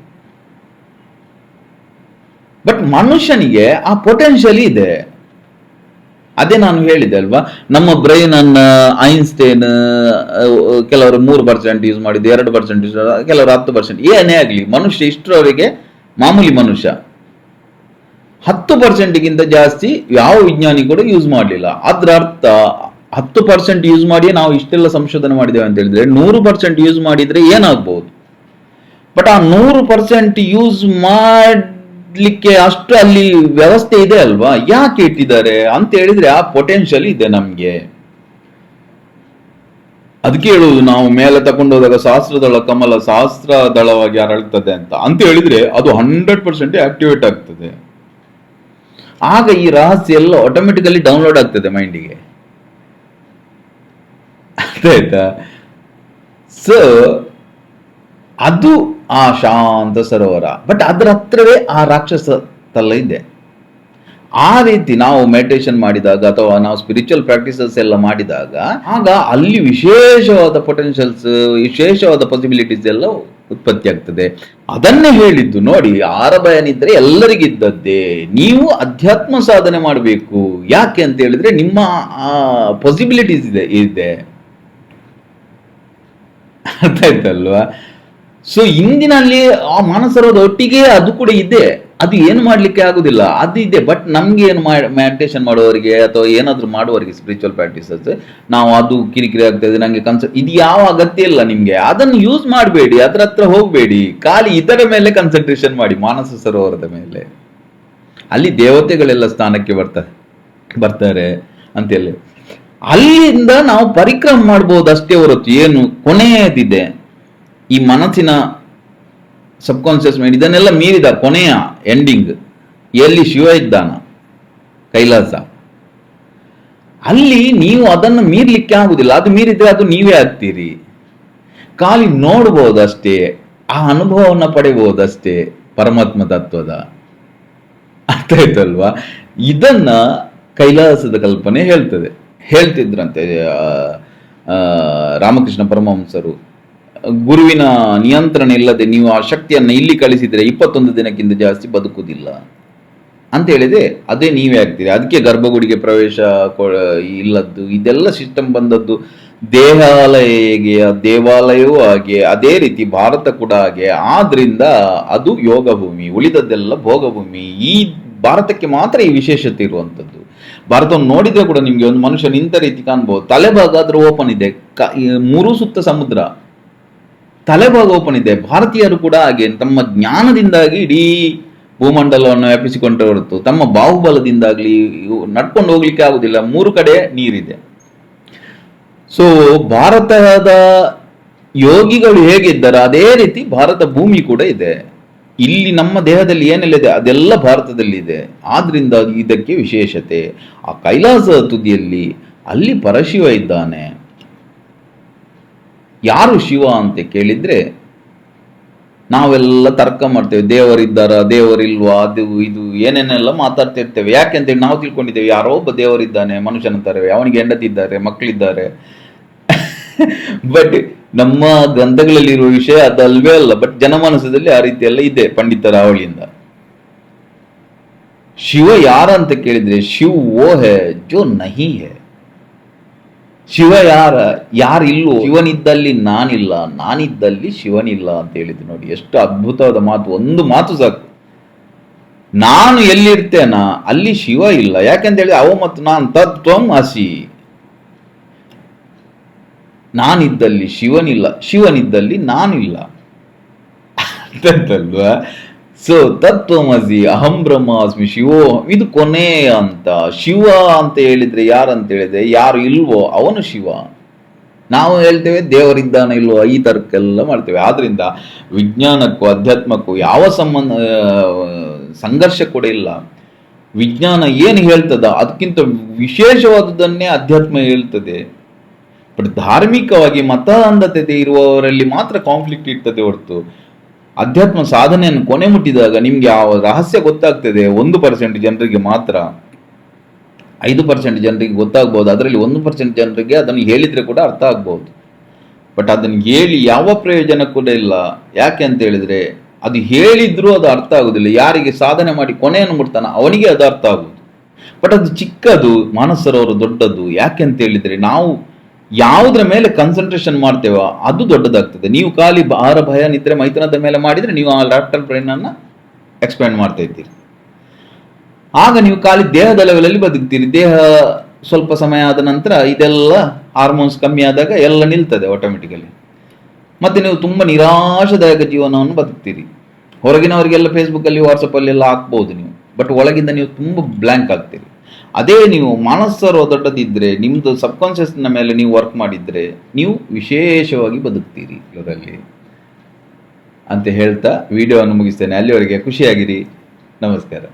S1: ಬಟ್ ಮನುಷ್ಯನಿಗೆ ಆ ಪೊಟೆನ್ಷಿಯಲ್ ಇದೆ. ಅದೇ ನಾನು ಹೇಳಿದೆ ಅಲ್ವಾ? ನಮ್ಮ ಬ್ರೈನ್ ಅನ್ನ ಐನ್ಸ್ಟೈನ್ ಕೆಲವರು ಮೂರು ಪರ್ಸೆಂಟ್ ಯೂಸ್ ಮಾಡಿದ್ದು, ಎರಡು ಪರ್ಸೆಂಟ್ ಯೂಸ್ ಕೆಲವರು ಹತ್ತು ಪರ್ಸೆಂಟ್ ಏನೇ ಆಗಲಿ, ಮನುಷ್ಯ ಇಷ್ಟರವರೆಗೆ ಮಾಮೂಲಿ ಮನುಷ್ಯ. ಹತ್ತು ಪರ್ಸೆಂಟ್ಗಿಂತ ಜಾಸ್ತಿ ಯಾವ ವಿಜ್ಞಾನಿ ಕೂಡ ಯೂಸ್ ಮಾಡಲಿಲ್ಲ. ಅದರ ಅರ್ಥ ಹತ್ತು ಪರ್ಸೆಂಟ್ ಯೂಸ್ ಮಾಡಿ ನಾವು ಇಷ್ಟೆಲ್ಲ ಸಂಶೋಧನೆ ಮಾಡಿದ್ದೇವೆ ಅಂತ ಹೇಳಿದ್ರೆ ನೂರು ಪರ್ಸೆಂಟ್ ಯೂಸ್ ಮಾಡಿದ್ರೆ ಏನಾಗ್ಬೋದು? ಬಟ್ ಆ ನೂರು ಪರ್ಸೆಂಟ್ ಯೂಸ್ ಮಾಡ್ಲಿಕ್ಕೆ ಅಷ್ಟು ಅಲ್ಲಿ ವ್ಯವಸ್ಥೆ ಇದೆ ಅಲ್ವಾ? ಯಾಕೆ ಇಟ್ಟಿದ್ದಾರೆ? ಅಂತ ಹೇಳಿದ್ರೆ ಆ ಪೊಟೆನ್ಷಿಯಲ್ ಇದೆ ನಮ್ಗೆ. ಅದಕ್ಕೆ ಹೇಳುವುದು, ನಾವು ಮೇಲೆ ತಕೊಂಡು ಹೋದಾಗ ಸಹಸ್ರದಳ ಕಮಲ ಸಹಸ್ರ ದಳವಾಗಿ ಅರಳ್ತದೆ ಅಂತ. ಅಂತ ಹೇಳಿದ್ರೆ ಅದು ಹಂಡ್ರೆಡ್ ಪರ್ಸೆಂಟ್ ಆಕ್ಟಿವೇಟ್ ಆಗ್ತದೆ. ಆಗ ಈ ರಹಸ್ಯ ಎಲ್ಲ ಆಟೋಮೆಟಿಕಲಿ ಡೌನ್ಲೋಡ್ ಆಗ್ತದೆ ಮೈಂಡಿಗೆ ಅರ್ಥ ಆಯ್ತಾ ಸೊ ಅದು ಆ ಶಾಂತ ಸರೋವರ. ಬಟ್ ಅದರ ಹತ್ರವೇ ಆ ರಾಕ್ಷಸ ತಲ್ಲ ಇದೆ. ಆ ರೀತಿ ನಾವು ಮೆಡಿಟೇಷನ್ ಮಾಡಿದಾಗ ಅಥವಾ ನಾವು ಸ್ಪಿರಿಚುವಲ್ ಪ್ರಾಕ್ಟೀಸಸ್ ಎಲ್ಲ ಮಾಡಿದಾಗ, ಆಗ ಅಲ್ಲಿ ವಿಶೇಷವಾದ ಪೊಟೆನ್ಷಿಯಲ್ಸ್ ವಿಶೇಷವಾದ ಪಾಸಿಬಿಲಿಟೀಸ್ ಎಲ್ಲ ಉತ್ಪತ್ತಿ ಆಗ್ತದೆ. ಅದನ್ನೇ ಹೇಳಿದ್ದು ನೋಡಿ ಆರ ನಿದ್ರೆ ಎಲ್ಲರಿಗಿದ್ದದ್ದೇ. ನೀವು ಅಧ್ಯಾತ್ಮ ಸಾಧನೆ ಮಾಡಬೇಕು. ಯಾಕೆ ಅಂತ ಹೇಳಿದ್ರೆ ನಿಮ್ಮ ಪಾಸಿಬಿಲಿಟೀಸ್ ಇದೆ ಇದೆ. ಅರ್ಥ ಆಯ್ತಲ್ವಾ ಸೊ ಇಂದಿನಲ್ಲಿ ಆ ಮಾನಸರೋದ ಒಟ್ಟಿಗೆ ಅದು ಕೂಡ ಇದೆ. ಅದು ಏನು ಮಾಡ್ಲಿಕ್ಕೆ ಆಗುದಿಲ್ಲ. ಅದು ಇದೆ. ಬಟ್ ನಮ್ಗೆ ಏನು ಮೆಡಿಟೇಷನ್ ಮಾಡುವವರಿಗೆ ಅಥವಾ ಏನಾದ್ರೂ ಮಾಡುವವರಿಗೆ ಸ್ಪಿರಿಚುವಲ್ ಪ್ರಾಕ್ಟೀಸಸ್ ನಾವು ಅದು ಕಿರಿಕಿರಿ ಆಗ್ತದೆ ನಂಗೆ ಕನ್ಸ, ಇದು ಯಾವ ಅಗತ್ಯ ಇಲ್ಲ ನಿಮ್ಗೆ. ಅದನ್ನು ಯೂಸ್ ಮಾಡಬೇಡಿ. ಅದ್ರ ಹತ್ರ ಹೋಗಬೇಡಿ. ಖಾಲಿ ಇದರ ಮೇಲೆ ಕನ್ಸಂಟ್ರೇಷನ್ ಮಾಡಿ, ಮಾನಸ ಸರೋವರದ ಮೇಲೆ. ಅಲ್ಲಿ ದೇವತೆಗಳೆಲ್ಲ ಸ್ಥಾನಕ್ಕೆ ಬರ್ತಾರೆ ಬರ್ತಾರೆ ಅಂತೇಳಿ ಅಲ್ಲಿಂದ ನಾವು ಪರಿಕ್ರಮ ಮಾಡ್ಬೋದು ಅಷ್ಟೇ ಹೊರತು ಏನು ಕೊನೆಯದಿದೆ. ಈ ಮನಸ್ಸಿನ ಸಬ್ಕಾನ್ಶಿಯಸ್ ಮೈಂಡ್ ಇದನ್ನೆಲ್ಲ ಮೀರಿದ ಕೊನೆಯ ಎಂಡಿಂಗ್ ಎಲ್ಲಿ ಶಿವ ಇದ್ದಾನ? ಕೈಲಾಸ. ಅಲ್ಲಿ ನೀವು ಅದನ್ನು ಮೀರ್ಲಿಕ್ಕೆ ಆಗುದಿಲ್ಲ. ಅದು ಮೀರಿದ್ರೆ ಅದು ನೀವೇ ಆಗ್ತೀರಿ. ಖಾಲಿ ನೋಡ್ಬೋದಷ್ಟೇ, ಆ ಅನುಭವವನ್ನು ಪಡೆಯಬಹುದಷ್ಟೇ ಪರಮಾತ್ಮ ತತ್ವದ. ಅರ್ಥ ಆಯ್ತಲ್ವಾ? ಇದನ್ನ ಕೈಲಾಸದ ಕಲ್ಪನೆ ಹೇಳ್ತದೆ. ಹೇಳ್ತಿದ್ರಂತೆ ರಾಮಕೃಷ್ಣ ಪರಮಹಂಸರು. ಗುರುವಿನ ನಿಯಂತ್ರಣ ಇಲ್ಲದೆ ನೀವು ಆ ಶಕ್ತಿಯನ್ನು ಇಲ್ಲಿ ಕಳಿಸಿದರೆ ಇಪ್ಪತ್ತೊಂದು ದಿನಕ್ಕಿಂತ ಜಾಸ್ತಿ ಬದುಕುವುದಿಲ್ಲ. ಅಂತ ಹೇಳಿದೆ, ಅದೇ ನೀವೇ ಆಗ್ತೀರಿ. ಅದಕ್ಕೆ ಗರ್ಭಗುಡಿಗೆ ಪ್ರವೇಶ ಇಲ್ಲದ್ದು, ಇದೆಲ್ಲ ಸಿಸ್ಟಮ್ ಬಂದದ್ದು ದೇಹಾಲಯ ಹೇಗೆ ದೇವಾಲಯವೂ ಹಾಗೆ, ಅದೇ ರೀತಿ ಭಾರತ ಕೂಡ ಹಾಗೆ. ಆದ್ರಿಂದ ಅದು ಯೋಗಭೂಮಿ, ಉಳಿದದ್ದೆಲ್ಲ ಭೋಗಭೂಮಿ. ಈ ಭಾರತಕ್ಕೆ ಮಾತ್ರ ಈ ವಿಶೇಷತೆ ಇರುವಂಥದ್ದು. ಭಾರತವನ್ನು ನೋಡಿದ್ರೆ ಕೂಡ ನಿಮಗೆ ಒಂದು ಮನುಷ್ಯ ನಿಂತ ರೀತಿ ಕಾಣ್ಬೋದು. ತಲೆಭಾಗ ಅದ್ರ ಓಪನ್ ಇದೆ ಮೂರು ಸುತ್ತ ಸಮುದ್ರ. ತಲೆಭಾಗ ಓಪನ್ ಇದೆ. ಭಾರತೀಯರು ಕೂಡ ಹಾಗೆ, ತಮ್ಮ ಜ್ಞಾನದಿಂದಾಗಿ ಇಡೀ ಭೂಮಂಡಲವನ್ನು ವ್ಯಾಪಿಸಿಕೊಂಡ ಹೊರತು, ತಮ್ಮ ಬಾಹುಬಲದಿಂದಾಗ್ಲಿ ನಡ್ಕೊಂಡು ಹೋಗ್ಲಿಕ್ಕೆ ಆಗುದಿಲ್ಲ. ಮೂರು ಕಡೆ ನೀರಿದೆ. ಸೊ ಭಾರತದ ಯೋಗಿಗಳು ಹೇಗಿದ್ದಾರೆ? ಅದೇ ರೀತಿ ಭಾರತ ಭೂಮಿ ಕೂಡ ಇದೆ. ಇಲ್ಲಿ ನಮ್ಮ ದೇಹದಲ್ಲಿ ಏನೆಲ್ಲಿದೆ, ಅದೆಲ್ಲ ಭಾರತದಲ್ಲಿದೆ. ಆದ್ರಿಂದ ಇದಕ್ಕೆ ವಿಶೇಷತೆ, ಆ ಕೈಲಾಸ ತುದಿಯಲ್ಲಿ ಅಲ್ಲಿ ಪರಶಿವ ಇದ್ದಾನೆ. ಯಾರು ಶಿವ ಅಂತ ಕೇಳಿದ್ರೆ, ನಾವೆಲ್ಲ ತರ್ಕ ಮಾಡ್ತೇವೆ. ದೇವರಿದ್ದಾರ ದೇವರಿಲ್ವಾ ಅದು, ಇದು, ಏನೇನೆಲ್ಲ ಮಾತಾಡ್ತಿರ್ತೇವೆ. ಯಾಕೆಂತೇಳಿ ನಾವು ತಿಳ್ಕೊಂಡಿದ್ದೇವೆ, ಯಾರೋ ಒಬ್ಬ ದೇವರಿದ್ದಾನೆ ಮನುಷ್ಯನ ತರವೇ ಅವನಿಗೆ ಹೆಂಡತಿದ್ದಾರೆ ಮಕ್ಕಳಿದ್ದಾರೆ ಬಟ್ ನಮ್ಮ ಗ್ರಂಥಗಳಲ್ಲಿರುವ ವಿಷಯ ಅದಲ್ವೇ ಅಲ್ಲ ಬಟ್ ಜನಮಾನಸದಲ್ಲಿ ಆ ರೀತಿ ಎಲ್ಲ ಇದೆ ಪಂಡಿತರ ಅವಳಿಯಿಂದ ಶಿವ ಯಾರಂತ ಕೇಳಿದ್ರೆ, ಶಿವ ಓ ಹೇ, ಜೋ ನಹಿ ಹೇ. ಶಿವ ಯಾರ ಯಾರಿಲ್ಲೋ ಶಿವನಿದ್ದಲ್ಲಿ ನಾನಿಲ್ಲ, ನಾನಿದ್ದಲ್ಲಿ ಶಿವನಿಲ್ಲ ಅಂತ ಹೇಳಿದ್ರು ನೋಡಿ, ಎಷ್ಟು ಅದ್ಭುತವಾದ ಮಾತು, ಒಂದು ಮಾತು ಸಾಕು. ನಾನು ಎಲ್ಲಿರ್ತೇನ, ಅಲ್ಲಿ ಶಿವ ಇಲ್ಲ ಯಾಕೆಂತ ಹೇಳಿ ಅವ ಮತ್ತು ನಾನು ತತ್ವಂ ಅಸಿ. ನಾನಿದ್ದಲ್ಲಿ ಶಿವನಿಲ್ಲ, ಶಿವನಿದ್ದಲ್ಲಿ ನಾನಿಲ್ಲ. ಅಂತಲ್ವಾ ಸೊ ತತ್ವಮಸಿ ಅಹಂ ಬ್ರಹ್ಮಾಸ್ಮಿ ಶಿವೋ, ಇದು ಕೊನೆ ಅಂತ. ಶಿವ ಅಂತ ಹೇಳಿದ್ರೆ ಯಾರಂತ ಹೇಳಿದ್ರೆ ಯಾರು ಇಲ್ವೋ ಅವನು ಶಿವ. ನಾವು ಹೇಳ್ತೇವೆ ದೇವರಿದ್ದಾನೆ ಇಲ್ವೋ ಈ ತರ್ಕೆಲ್ಲ ಮಾಡ್ತೇವೆ. ಆದ್ರಿಂದ ವಿಜ್ಞಾನಕ್ಕೂ ಅಧ್ಯಾತ್ಮಕ್ಕೂ ಯಾವ ಸಂಬಂಧ ಸಂಘರ್ಷ ಕೂಡ ಇಲ್ಲ. ವಿಜ್ಞಾನ ಏನು ಹೇಳ್ತದ? ಅದಕ್ಕಿಂತ ವಿಶೇಷವಾದದನ್ನೇ ಅಧ್ಯಾತ್ಮ ಹೇಳ್ತದೆ. ಬಟ್ ಧಾರ್ಮಿಕವಾಗಿ ಮತಾಂಧತೆ ಇರುವವರಲ್ಲಿ ಮಾತ್ರ ಕಾನ್ಫ್ಲಿಕ್ಟ್ ಇರ್ತದೆ ಹೊರತು. ಅಧ್ಯಾತ್ಮ ಸಾಧನೆಯನ್ನು ಕೊನೆ ಮುಟ್ಟಿದಾಗ ನಿಮ್ಗೆ ಆ ರಹಸ್ಯ ಗೊತ್ತಾಗ್ತದೆ? ಒಂದು ಪರ್ಸೆಂಟ್ ಜನರಿಗೆ ಮಾತ್ರ. ಐದು ಪರ್ಸೆಂಟ್ ಜನರಿಗೆ ಗೊತ್ತಾಗ್ಬೋದು. ಅದರಲ್ಲಿ ಒಂದು ಪರ್ಸೆಂಟ್ ಜನರಿಗೆ ಅದನ್ನು ಹೇಳಿದ್ರೆ ಕೂಡ ಅರ್ಥ ಆಗ್ಬೋದು. ಬಟ್ ಅದನ್ನು ಹೇಳಿ ಯಾವ ಪ್ರಯೋಜನ ಕೂಡ ಇಲ್ಲ. ಯಾಕೆ ಅಂತ ಹೇಳಿದ್ರೆ, ಅದು ಹೇಳಿದ್ರೂ ಅದು ಅರ್ಥ ಆಗುದಿಲ್ಲ. ಯಾರಿಗೆ ಸಾಧನೆ ಮಾಡಿ ಕೊನೆಯನ್ನು ಮುಟ್ತಾನ ಅವನಿಗೆ ಅದು ಅರ್ಥ ಆಗುವುದು. ಬಟ್ ಅದು ಚಿಕ್ಕದು, ಮಾನಸರವರು ದೊಡ್ಡದು. ಯಾಕೆ ಅಂತ ಹೇಳಿದ್ರೆ, ನಾವು ಯಾವುದ್ರ ಮೇಲೆ ಕನ್ಸಂಟ್ರೇಷನ್ ಮಾಡ್ತೇವೋ ಅದು ದೊಡ್ಡದಾಗ್ತದೆ. ನೀವು ಖಾಲಿ ಭಾರ ಭಯ, ನಿದ್ರೆ, ಮೈಥುನದ ಮೇಲೆ ಮಾಡಿದ್ರೆ ನೀವು ಆ ಲ್ಯಾಪ್ಟಾಪ್ ಬ್ರೈನ್ ಅನ್ನ ಎಕ್ಸ್ಪ್ಯಾಂಡ್ ಮಾಡ್ತಾ ಇದ್ದೀರಿ ಆಗ ನೀವು ಖಾಲಿ ದೇಹದ ಲೆವೆಲಲ್ಲಿ ಬದುಕ್ತೀರಿ. ದೇಹ ಸ್ವಲ್ಪ ಸಮಯ ಆದ ನಂತರ ಇದೆಲ್ಲ ಹಾರ್ಮೋನ್ಸ್ ಕಮ್ಮಿ ಆದಾಗ ಎಲ್ಲ ನಿಲ್ತದೆ ಆಟೋಮೆಟಿಕಲಿ ಮತ್ತೆ ನೀವು ತುಂಬ ನಿರಾಶಾದಾಯಕ ಜೀವನವನ್ನು ಬದುಕ್ತೀರಿ. ಹೊರಗಿನವರಿಗೆಲ್ಲ ಫೇಸ್ಬುಕ್ಕಲ್ಲಿ ವಾಟ್ಸಪ್ಪಲ್ಲಿ ಎಲ್ಲ ಹಾಕ್ಬೋದು ನೀವು. ಬಟ್ ಒಳಗಿಂದ ನೀವು ತುಂಬ ಬ್ಲ್ಯಾಂಕ್ ಆಗ್ತೀರಿ. ಅದೇ ನೀವು ಮಾನಸರು ದೊಡ್ಡದಿದ್ದರೆ ನಿಮ್ಮದು ಸಬ್ಕಾನ್ಷಿಯಸ್ನ ಮೇಲೆ ನೀವು ವರ್ಕ್ ಮಾಡಿದರೆ, ನೀವು ವಿಶೇಷವಾಗಿ ಬದುಕ್ತೀರಿ ಇದರಲ್ಲಿ ಅಂತ ಹೇಳ್ತಾ ವಿಡಿಯೋವನ್ನು ಮುಗಿಸ್ತೇನೆ. ಅಲ್ಲಿವರೆಗೆ ಖುಷಿಯಾಗಿರಿ. ನಮಸ್ಕಾರ.